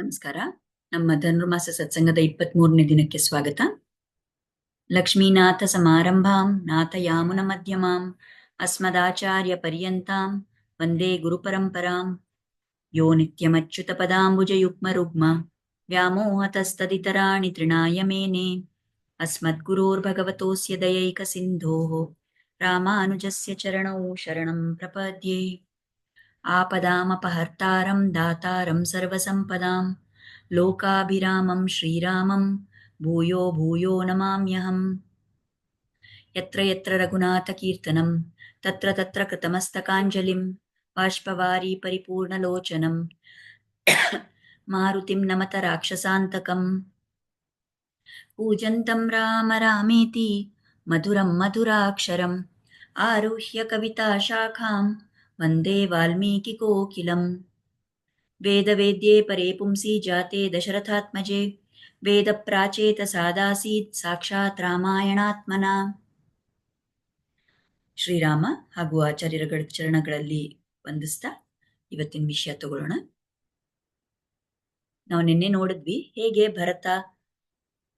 ನಮಸ್ಕಾರ. ನಮ್ಮ ಧನುರ್ಮಾಸ ಸತ್ಸಂಗದ ಇಪ್ಪತ್ತ್ ಮೂರನೇ ದಿನಕ್ಕೆ ಸ್ವಾಗತ. ಲಕ್ಷ್ಮೀನಾಥ ಸಮಾರಂಭಾಂ, ನಾಥಯಾಮುನ ಮಧ್ಯಮಾಂ, ಅಸ್ಮದಾಚಾರ್ಯ ಪರ್ಯಂತಾಂ, ವಂದೇ ಗುರುಪರಂಪರಾಂ ಯೋ ನಿತ್ಯಮಚ್ಯುತ ಪದಾಂಬುಜಯುಗ್ಮರುಗ್ಮ ವ್ಯಾಮೋಹತಸ್ತದಿತರಾಣಿ ತೃಣಾಯ ಮೇನೆ ಅಸ್ಮದ್ಗುರೋರ್ಭಗವತೋಸ್ಯ ದಯೈಕ ಸಿಂಧೋ, ರಾಮಾನುಜಸ್ಯ ಚರಣೌ ಶರಣಂ ಪ್ರಪದ್ಯೇ. आपदामपहर्तारं दातारं सर्वसम्पदां लोकाभिरामं, श्रीरामं, भूयो भूयो नमाम्यहम्। यत्र यत्र रघुनाथकीर्तनं तत्र तत्र कृतमस्तकाञ्जलिं बाष्पवारी परिपूर्णलोचनं मारुतिं नमत राक्षसान्तकम्। पूजन्तं राम रामेति, मधुरं मधुराक्षरम्। आरुह्य कविताशाखां वन्दे वाल्मीकिकोकिलम् वेदवेद्ये परे पुंसि जाते दशरथात्मजे ವೇದಪ್ರಾಚೇತಸಾದಾಸೀತ್ ಸಾಕ್ಷಾತ್ ರಾಮಾಯಣಾತ್ಮನ ಶ್ರೀರಾಮ ಹಾಗೂ ಆಚಾರ್ಯರ ಚರಣಗಳಲ್ಲಿ ವಂದಿಸ್ತಾ ಇವತ್ತಿನ ವಿಷಯ ತಗೊಳ್ಳೋಣ ನಾವು ನಿನ್ನೆ ನೋಡಿದ್ವಿ ಹೇಗೆ ಭರತ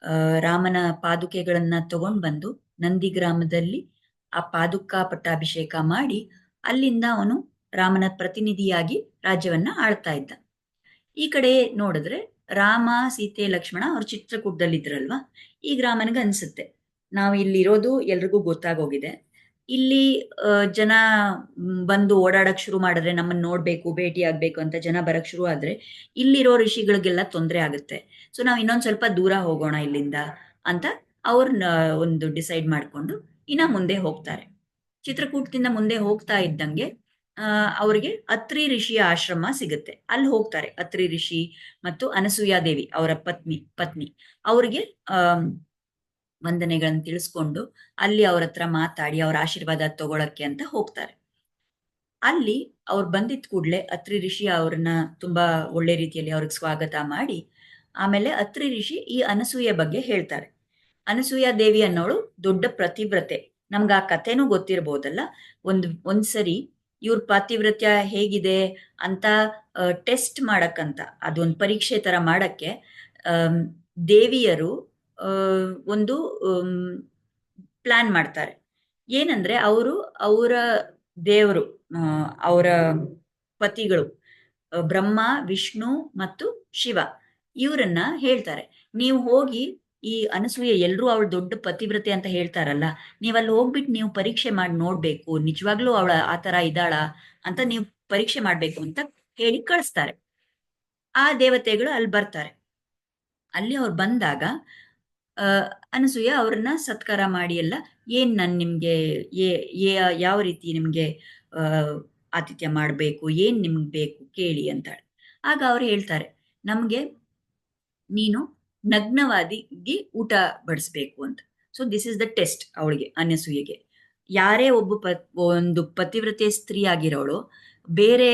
ಆ, ರಾಮನ ಪಾದುಕೆಗಳನ್ನ ತಗೊಂಡ್ ಬಂದು ನಂದಿ ಗ್ರಾಮದಲ್ಲಿ ಆ ಪಾದುಕಾ ಪಟ್ಟಾಭಿಷೇಕ ಮಾಡಿ ಅಲ್ಲಿಂದ ಅವನು ರಾಮನ ಪ್ರತಿನಿಧಿಯಾಗಿ ರಾಜ್ಯವನ್ನ ಆಳ್ತಾ ಇದ್ದ. ಈ ಕಡೆ ನೋಡಿದ್ರೆ ರಾಮ, ಸೀತೆ, ಲಕ್ಷ್ಮಣ ಅವ್ರ ಚಿತ್ರಕೂಟದಲ್ಲಿದ್ರಲ್ವಾ? ಈಗ ರಾಮನಿಗೆ ಅನ್ಸುತ್ತೆ, ನಾವು ಇಲ್ಲಿರೋದು ಎಲ್ರಿಗೂ ಗೊತ್ತಾಗೋಗಿದೆ. ಇಲ್ಲಿ ಜನ ಬಂದು ಓಡಾಡಕ್ ಶುರು ಮಾಡಿದ್ರೆ ನಮ್ಮನ್ನ ನೋಡ್ಬೇಕು, ಭೇಟಿ ಆಗ್ಬೇಕು ಅಂತ ಜನ ಬರಕ್ ಶುರು ಆದ್ರೆ ಇಲ್ಲಿರೋ ಋಷಿಗಳಿಗೆಲ್ಲ ತೊಂದರೆ ಆಗುತ್ತೆ. ಸೊ ನಾವು ಇನ್ನೊಂದ್ ಸ್ವಲ್ಪ ದೂರ ಹೋಗೋಣ ಇಲ್ಲಿಂದ ಅಂತ ಅವ್ರನ್ನ ಒಂದು ಡಿಸೈಡ್ ಮಾಡ್ಕೊಂಡು ಇನ್ನ ಮುಂದೆ ಹೋಗ್ತಾರೆ. ಚಿತ್ರಕೂಟದಿಂದ ಮುಂದೆ ಹೋಗ್ತಾ ಇದ್ದಂಗೆ, ಆ, ಅವರಿಗೆ ಅತ್ರಿ ಋಷಿಯ ಆಶ್ರಮ ಸಿಗುತ್ತೆ. ಅಲ್ಲಿ ಹೋಗ್ತಾರೆ ಅತ್ರಿ ಋಷಿ ಮತ್ತು ಅನಸೂಯಾದೇವಿ ಅವರ ಪತ್ನಿ ಪತ್ನಿ. ಅವ್ರಿಗೆ ಆ ವಂದನೆಗಳನ್ನ ತಿಳಿಸ್ಕೊಂಡು ಅಲ್ಲಿ ಅವ್ರ ಹತ್ರ ಮಾತಾಡಿ, ಅವ್ರ ಆಶೀರ್ವಾದ ತಗೊಳಕ್ಕೆ ಅಂತ ಹೋಗ್ತಾರೆ. ಅಲ್ಲಿ ಅವ್ರು ಬಂದಿದ್ ಕೂಡ್ಲೆ ಅತ್ರಿ ಋಷಿ ಅವ್ರನ್ನ ತುಂಬಾ ಒಳ್ಳೆ ರೀತಿಯಲ್ಲಿ ಅವ್ರಿಗೆ ಸ್ವಾಗತ ಮಾಡಿ, ಆಮೇಲೆ ಅತ್ರಿ ಋಷಿ ಈ ಅನಸೂಯ ಬಗ್ಗೆ ಹೇಳ್ತಾರೆ. ಅನಸೂಯ ದೇವಿ ಅನ್ನೋಳು ದೊಡ್ಡ ಪ್ರತಿವ್ರತೆ. ನಮ್ಗೆ ಆ ಕಥೆನೂ ಗೊತ್ತಿರ್ಬೋದಲ್ಲ? ಒಂದು, ಒಂದ್ಸರಿ ಇವ್ರ ಪಾತಿವ್ರತ್ಯ ಹೇಗಿದೆ ಅಂತ ಟೆಸ್ಟ್ ಮಾಡಕ್ಕಂತ, ಅದೊಂದು ಪರೀಕ್ಷೆ ತರ ಮಾಡಕ್ಕೆ ದೇವಿಯರು ಒಂದು ಪ್ಲಾನ್ ಮಾಡ್ತಾರೆ. ಏನಂದ್ರೆ ಅವರು ಅವರ ದೇವರು ಅವರ ಪತಿಗಳು ಬ್ರಹ್ಮ, ವಿಷ್ಣು ಮತ್ತು ಶಿವ, ಇವರನ್ನ ಹೇಳ್ತಾರೆ. ನೀವು ಹೋಗಿ ಈ ಅನಸೂಯ ಎಲ್ಲರೂ ಅವಳು ದೊಡ್ಡ ಪತಿವ್ರತೆ ಅಂತ ಹೇಳ್ತಾರಲ್ಲ ನೀವ್ ಅಲ್ಲಿ ಹೋಗ್ಬಿಟ್ಟು ನೀವು ಪರೀಕ್ಷೆ ಮಾಡಿ ನೋಡ್ಬೇಕು, ನಿಜವಾಗ್ಲೂ ಅವಳ ಆ ತರ ಇದ್ದಾಳ ಅಂತ ನೀವು ಪರೀಕ್ಷೆ ಮಾಡ್ಬೇಕು ಅಂತ ಹೇಳಿ ಕಳಿಸ್ತಾರೆ. ಆ ದೇವತೆಗಳು ಅಲ್ಲಿ ಬರ್ತಾರೆ. ಅಲ್ಲಿ ಅವ್ರು ಬಂದಾಗ ಅಹ್ ಅನಸೂಯ ಅವ್ರನ್ನ ಸತ್ಕಾರ ಮಾಡಿ ಎಲ್ಲ, ಏನ್ ನಾನು ನಿಮ್ಗೆ, ಏ- ಯಾವ ರೀತಿ ನಿಮ್ಗೆ ಅಹ್ ಆತಿಥ್ಯ ಮಾಡಬೇಕು, ಏನ್ ನಿಮ್ಗೆ ಬೇಕು ಕೇಳಿ ಅಂತಾಳೆ. ಆಗ ಅವ್ರು ಹೇಳ್ತಾರೆ, ನಮ್ಗೆ ನೀನು ನಗ್ನವಾದಿಗೆ ಊಟ ಬಡಿಸ್ಬೇಕು ಅಂತ. So this is the test ಅವಳಿಗೆ ಅನಸೂಯೆಗೆ ಯಾರೇ ಒಬ್ಬ ಪ, ಒಂದು ಪತಿವ್ರತೆ ಸ್ತ್ರೀ ಆಗಿರೋಳು, ಬೇರೆ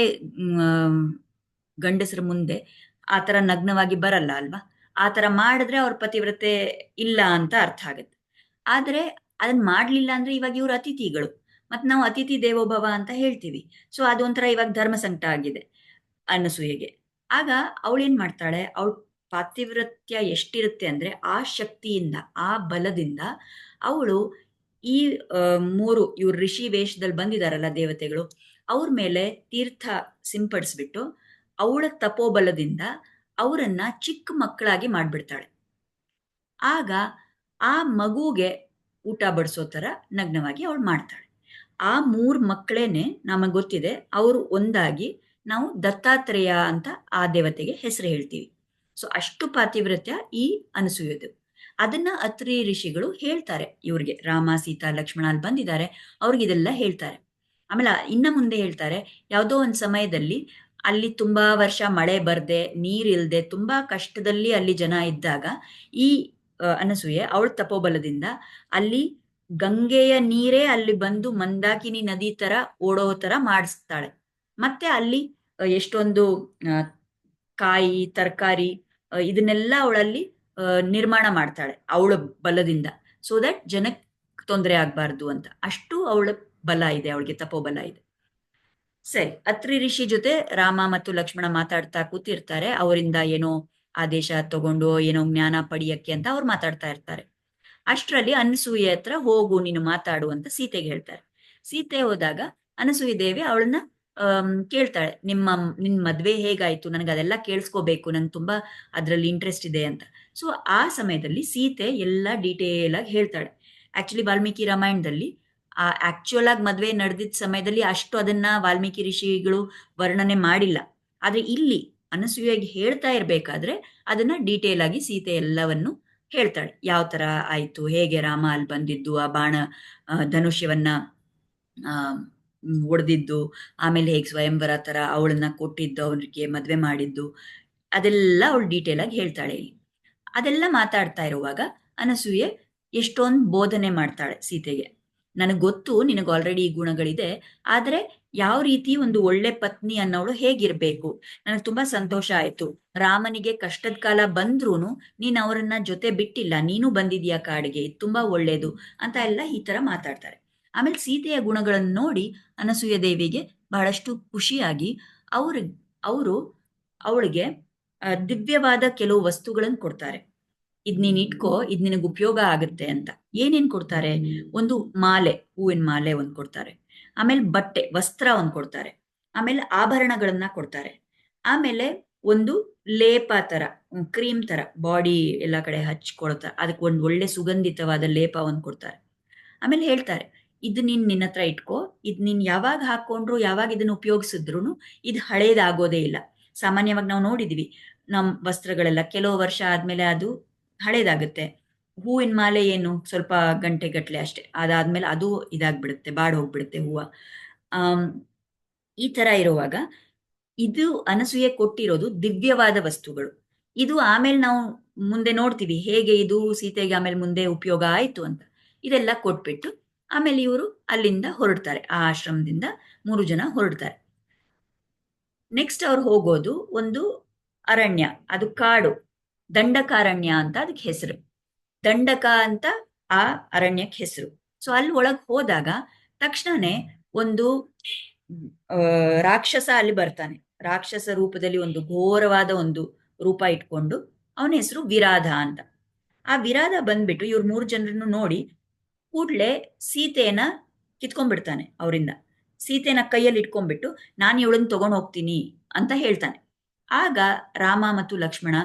ಗಂಡಸರ ಮುಂದೆ ಆ ಥರ ನಗ್ನವಾಗಿ ಬರಲ್ಲ ಅಲ್ವಾ? ಆ ಥರ ಮಾಡಿದ್ರೆ ಅವ್ರ ಪತಿವ್ರತೆ ಇಲ್ಲ ಅಂತ ಅರ್ಥ ಆಗುತ್ತೆ. ಆದ್ರೆ ಅದನ್ನ ಮಾಡ್ಲಿಲ್ಲ ಅಂದ್ರೆ ಇವಾಗ ಇವ್ರ ಅತಿಥಿಗಳು. ಮತ್ ನಾವು ಅತಿಥಿ ದೇವೋಭವ ಅಂತ ಹೇಳ್ತೀವಿ. ಸೊ ಅದೊಂಥರ ಇವಾಗ ಧರ್ಮ ಸಂಕಟ ಆಗಿದೆ ಅನಸೂಯೆಗೆ ಆಗ ಅವಳೇನ್ ಮಾಡ್ತಾಳೆ? ಅವಳ ಪಾತಿವ್ರತ್ಯ ಎಷ್ಟಿರುತ್ತೆ ಅಂದ್ರೆ ಆ ಶಕ್ತಿಯಿಂದ, ಆ ಬಲದಿಂದ ಅವಳು ಈ ಮೂರು ಇವ್ರು ಋಷಿ ವೇಷದಲ್ಲಿ ಬಂದಿದಾರಲ್ಲ ದೇವತೆಗಳು, ಅವ್ರ ಮೇಲೆ ತೀರ್ಥ ಸಿಂಪಡಿಸ್ಬಿಟ್ಟು ಅವಳ ತಪೋಬಲದಿಂದ ಅವರನ್ನ ಚಿಕ್ಕ ಮಕ್ಕಳಾಗಿ ಮಾಡ್ಬಿಡ್ತಾಳೆ. ಆಗ ಆ ಮಗುಗೆ ಊಟ ಬಡಿಸೋ ತರ ನಗ್ನವಾಗಿ ಅವಳು ಮಾಡ್ತಾಳೆ. ಆ ಮೂರು ಮಕ್ಕಳೇನೆ ನಮಗೆ ಗೊತ್ತಿದೆ, ಅವರು ಒಂದಾಗಿ ನಾವು ದತ್ತಾತ್ರೇಯ ಅಂತ ಆ ದೇವತೆಗೆ ಹೆಸರು ಹೇಳ್ತೀವಿ. ಸೊ ಅಷ್ಟು ಪಾತಿವ್ರತ್ಯ ಈ ಅನಸೂಯದು ಅದನ್ನ ಅತ್ರಿ ಋಷಿಗಳು ಹೇಳ್ತಾರೆ ಇವ್ರಿಗೆ. ರಾಮ, ಸೀತಾ, ಲಕ್ಷ್ಮಣ ಅಲ್ಲಿ ಬಂದಿದ್ದಾರೆ, ಅವ್ರಿಗೆ ಇದೆಲ್ಲ ಹೇಳ್ತಾರೆ. ಆಮೇಲೆ ಇನ್ನ ಮುಂದೆ ಹೇಳ್ತಾರೆ, ಯಾವುದೋ ಒಂದು ಸಮಯದಲ್ಲಿ ಅಲ್ಲಿ ತುಂಬಾ ವರ್ಷ ಮಳೆ ಬರ್ದೆ ನೀರಿಲ್ದೆ ತುಂಬಾ ಕಷ್ಟದಲ್ಲಿ ಅಲ್ಲಿ ಜನ ಇದ್ದಾಗ ಈ ಅನಸೂಯೆ ಅವಳ ತಪೋಬಲದಿಂದ ಅಲ್ಲಿ ಗಂಗೆಯ ನೀರೇ ಅಲ್ಲಿ ಬಂದು ಮಂದಾಕಿನಿ ನದಿ ತರ ಓಡೋ ತರ ಮಾಡಿಸ್ತಾಳೆ. ಮತ್ತೆ ಅಲ್ಲಿ ಎಷ್ಟೊಂದು ಕಾಯಿ, ತರಕಾರಿ ಇದನ್ನೆಲ್ಲ ಅವಳಲ್ಲಿ ನಿರ್ಮಾಣ ಮಾಡ್ತಾಳೆ, ಅವಳ ಬಲದಿಂದ. ಸೊ ದಟ್ ಜನಕ್ಕೆ ತೊಂದರೆ ಆಗ್ಬಾರ್ದು ಅಂತ. ಅಷ್ಟು ಅವಳ ಬಲ ಇದೆ, ಅವಳಿಗೆ ತಪೋಬಲ ಇದೆ. ಸರಿ, ಅತ್ರಿ ಋಷಿ ಜೊತೆ ರಾಮ ಮತ್ತು ಲಕ್ಷ್ಮಣ ಮಾತಾಡ್ತಾ ಕೂತಿರ್ತಾರೆ. ಅವರಿಂದ ಏನೋ ಆದೇಶ ತಗೊಂಡು, ಏನೋ ಜ್ಞಾನ ಪಡಿಯಕ್ಕೆ ಅಂತ ಅವ್ರು ಮಾತಾಡ್ತಾ ಇರ್ತಾರೆ. ಅಷ್ಟರಲ್ಲಿ ಅನಸೂಯೆ ಹತ್ರ ಹೋಗು ನೀನು ಮಾತಾಡು ಅಂತ ಸೀತೆಗೆ ಹೇಳ್ತಾರೆ. ಸೀತೆ ಹೋದಾಗ ಅನಸೂಯ ದೇವಿ ಅವಳನ್ನ ಕೇಳ್ತಾಳೆ, ನಿಮ್ಮ ನಿನ್ ಮದುವೆ ಹೇಗಾಯ್ತು? ನನಗೆ ಅದೆಲ್ಲ ಕೇಳಿಸ್ಕೋಬೇಕು. ನಂಗೆ ತುಂಬಾ ಅದರಲ್ಲಿ ಇಂಟ್ರೆಸ್ಟ್ ಇದೆ ಅಂತ. ಸೊ ಆ ಸಮಯದಲ್ಲಿ ಸೀತೆ ಎಲ್ಲ ಡೀಟೇಲ್ ಆಗಿ ಹೇಳ್ತಾಳೆ. ಆಕ್ಚುಲಿ ವಾಲ್ಮೀಕಿ ರಾಮಾಯಣದಲ್ಲಿ, ಆ ಆಕ್ಚುಯಲ್ ಆಗಿ ಮದ್ವೆ ನಡೆದಿದ್ದ ಸಮಯದಲ್ಲಿ ಅಷ್ಟು ಅದನ್ನ ವಾಲ್ಮೀಕಿ ಋಷಿಗಳು ವರ್ಣನೆ ಮಾಡಿಲ್ಲ. ಆದ್ರೆ ಇಲ್ಲಿ ಅನಸೂಯಾಗಿ ಹೇಳ್ತಾ ಇರಬೇಕಾದ್ರೆ ಅದನ್ನ ಡೀಟೇಲ್ ಆಗಿ ಸೀತೆ ಎಲ್ಲವನ್ನು ಹೇಳ್ತಾಳೆ. ಯಾವ ತರ ಆಯ್ತು? ಹೇಗೆ ರಾಮ ಅಲ್ಲಿ ಬಂದಿದ್ದು? ಆ ಬಾಣ ಧನುಷ್ಯವನ್ನ ಒಡೆದಿದ್ದು, ಆಮೇಲೆ ಹೇಗೆ ಸ್ವಯಂವರ ಥರ ಅವಳನ್ನ ಕೊಟ್ಟಿದ್ದು ಅವನಿಗೆ ಮದುವೆ ಮಾಡಿದ್ದು, ಅದೆಲ್ಲ ಅವಳು ಡೀಟೇಲ್ ಆಗಿ ಹೇಳ್ತಾಳೆ ಇಲ್ಲಿ. ಅದೆಲ್ಲ ಮಾತಾಡ್ತಾ ಇರುವಾಗ ಅನಸೂಯೆ ಎಷ್ಟೊಂದು ಬೋಧನೆ ಮಾಡ್ತಾಳೆ ಸೀತೆಗೆ. ನನಗೆ ಗೊತ್ತು ನಿನಗೆ ಆಲ್ರೆಡಿ ಈ ಗುಣಗಳಿದೆ, ಆದರೆ ಯಾವ ರೀತಿ ಒಂದು ಒಳ್ಳೆ ಪತ್ನಿ ಅನ್ನೋಳು ಹೇಗಿರ್ಬೇಕು? ನನಗೆ ತುಂಬಾ ಸಂತೋಷ ಆಯ್ತು. ರಾಮನಿಗೆ ಕಷ್ಟದ ಕಾಲ ಬಂದ್ರೂ ನೀನು ಅವರನ್ನ ಜೊತೆ ಬಿಟ್ಟಿಲ್ಲ, ನೀನು ಬಂದಿದ್ಯಾ ಕಾಡಿಗೆ, ಇದು ತುಂಬಾ ಒಳ್ಳೇದು ಅಂತ ಎಲ್ಲ ಈ ತರ ಮಾತಾಡ್ತಾರೆ. ಆಮೇಲೆ ಸೀತೆಯ ಗುಣಗಳನ್ನು ನೋಡಿ ಅನಸೂಯ ದೇವಿಗೆ ಬಹಳಷ್ಟು ಖುಷಿಯಾಗಿ ಅವ್ರ ಅವರು ಅವಳಿಗೆ ದಿವ್ಯವಾದ ಕೆಲವು ವಸ್ತುಗಳನ್ನು ಕೊಡ್ತಾರೆ. ಇದ್ ನೀನ್ ಇಟ್ಕೋ ಇದ್ ನಿನಗೆ ಉಪಯೋಗ ಆಗುತ್ತೆ ಅಂತ. ಏನೇನ್ ಕೊಡ್ತಾರೆ? ಒಂದು ಮಾಲೆ ಹೂವಿನ ಮಾಲೆ ಒಂದ್ ಕೊಡ್ತಾರೆ. ಆಮೇಲೆ ಬಟ್ಟೆ ವಸ್ತ್ರ ಒಂದ್ ಕೊಡ್ತಾರೆ. ಆಮೇಲೆ ಆಭರಣಗಳನ್ನ ಕೊಡ್ತಾರೆ. ಆಮೇಲೆ ಒಂದು ಲೇಪ ತರ ಕ್ರೀಮ್ ತರ ಬಾಡಿ ಎಲ್ಲ ಕಡೆ ಹಚ್ಕೊಳ್ತಾರೆ ಅದಕ್ಕೆ ಒಂದು ಒಳ್ಳೆ ಸುಗಂಧಿತವಾದ ಲೇಪ ಒಂದ್ ಕೊಡ್ತಾರೆ. ಆಮೇಲೆ ಹೇಳ್ತಾರೆ ಇದು ನೀನ್ ನಿನ್ನ ಹತ್ರ ಇಟ್ಕೋ. ಇದ್ ನೀನ್ ಯಾವಾಗ ಹಾಕೊಂಡ್ರು, ಯಾವಾಗ ಇದನ್ನ ಉಪಯೋಗಿಸಿದ್ರು ಇದು ಹಳೇದಾಗೋದೇ ಇಲ್ಲ. ಸಾಮಾನ್ಯವಾಗಿ ನಾವು ನೋಡಿದೀವಿ. ನಮ್ ವಸ್ತ್ರಗಳೆಲ್ಲ ಕೆಲವು ವರ್ಷ ಆದ್ಮೇಲೆ ಅದು ಹಳೇದಾಗುತ್ತೆ. ಹೂವಿನ ಮಾಲೆ ಏನು ಸ್ವಲ್ಪ ಗಂಟೆ ಗಟ್ಟಲೆ ಅಷ್ಟೇ. ಅದಾದ್ಮೇಲೆ ಅದು ಇದಾಗ್ಬಿಡುತ್ತೆ, ಬಾಡ್ ಹೋಗ್ಬಿಡುತ್ತೆ ಹೂವು. ಆ ಈ ತರ ಇರುವಾಗ ಇದು ಅನಸೂಯೆ ಕೊಟ್ಟಿರೋದು ದಿವ್ಯವಾದ ವಸ್ತುಗಳು. ಇದು ಆಮೇಲೆ ನಾವು ಮುಂದೆ ನೋಡ್ತೀವಿ, ಹೇಗೆ ಇದು ಸೀತೆಗೆ ಆಮೇಲೆ ಮುಂದೆ ಉಪಯೋಗ ಆಯ್ತು ಅಂತ. ಇದೆಲ್ಲ ಕೊಟ್ಬಿಟ್ಟು ಆಮೇಲೆ ಇವರು ಅಲ್ಲಿಂದ ಹೊರಡ್ತಾರೆ, ಆ ಆಶ್ರಮದಿಂದ ಮೂರು ಜನ ಹೊರಡ್ತಾರೆ. ನೆಕ್ಸ್ಟ್ ಅವ್ರು ಹೋಗೋದು ಒಂದು ಅರಣ್ಯ, ಅದು ಕಾಡು, ದಂಡಕಾರಣ್ಯ ಅಂತ ಅದಕ್ಕೆ ಹೆಸರು. ದಂಡಕ ಅಂತ ಆ ಅರಣ್ಯಕ್ಕೆ ಹೆಸರು. ಸೊ ಅಲ್ಲಿ ಒಳಗೆ ಹೋದಾಗ ತಕ್ಷಣನೇ ಒಂದು ರಾಕ್ಷಸ ಅಲ್ಲಿ ಬರ್ತಾನೆ. ರಾಕ್ಷಸ ರೂಪದಲ್ಲಿ ಒಂದು ಘೋರವಾದ ಒಂದು ರೂಪ ಇಟ್ಕೊಂಡು ಅವನ ಹೆಸರು ವಿರಾಧ ಅಂತ. ಆ ವಿರಾಧ ಬಂದ್ಬಿಟ್ಟು ಇವ್ರ ಮೂರು ಜನರನ್ನು ನೋಡಿ ಕೂಡ್ಲೆ ಸೀತೆಯನ್ನ ಕಿತ್ಕೊಂಡ್ಬಿಡ್ತಾನೆ ಅವರಿಂದ. ಸೀತೆನ ಕೈಯಲ್ಲಿ ಇಟ್ಕೊಂಡ್ಬಿಟ್ಟು, ನಾನು ಇವಳನ್ನ ತಗೊಂಡು ಹೋಗ್ತೀನಿ ಅಂತ ಹೇಳ್ತಾನೆ. ಆಗ ರಾಮ ಮತ್ತು ಲಕ್ಷ್ಮಣ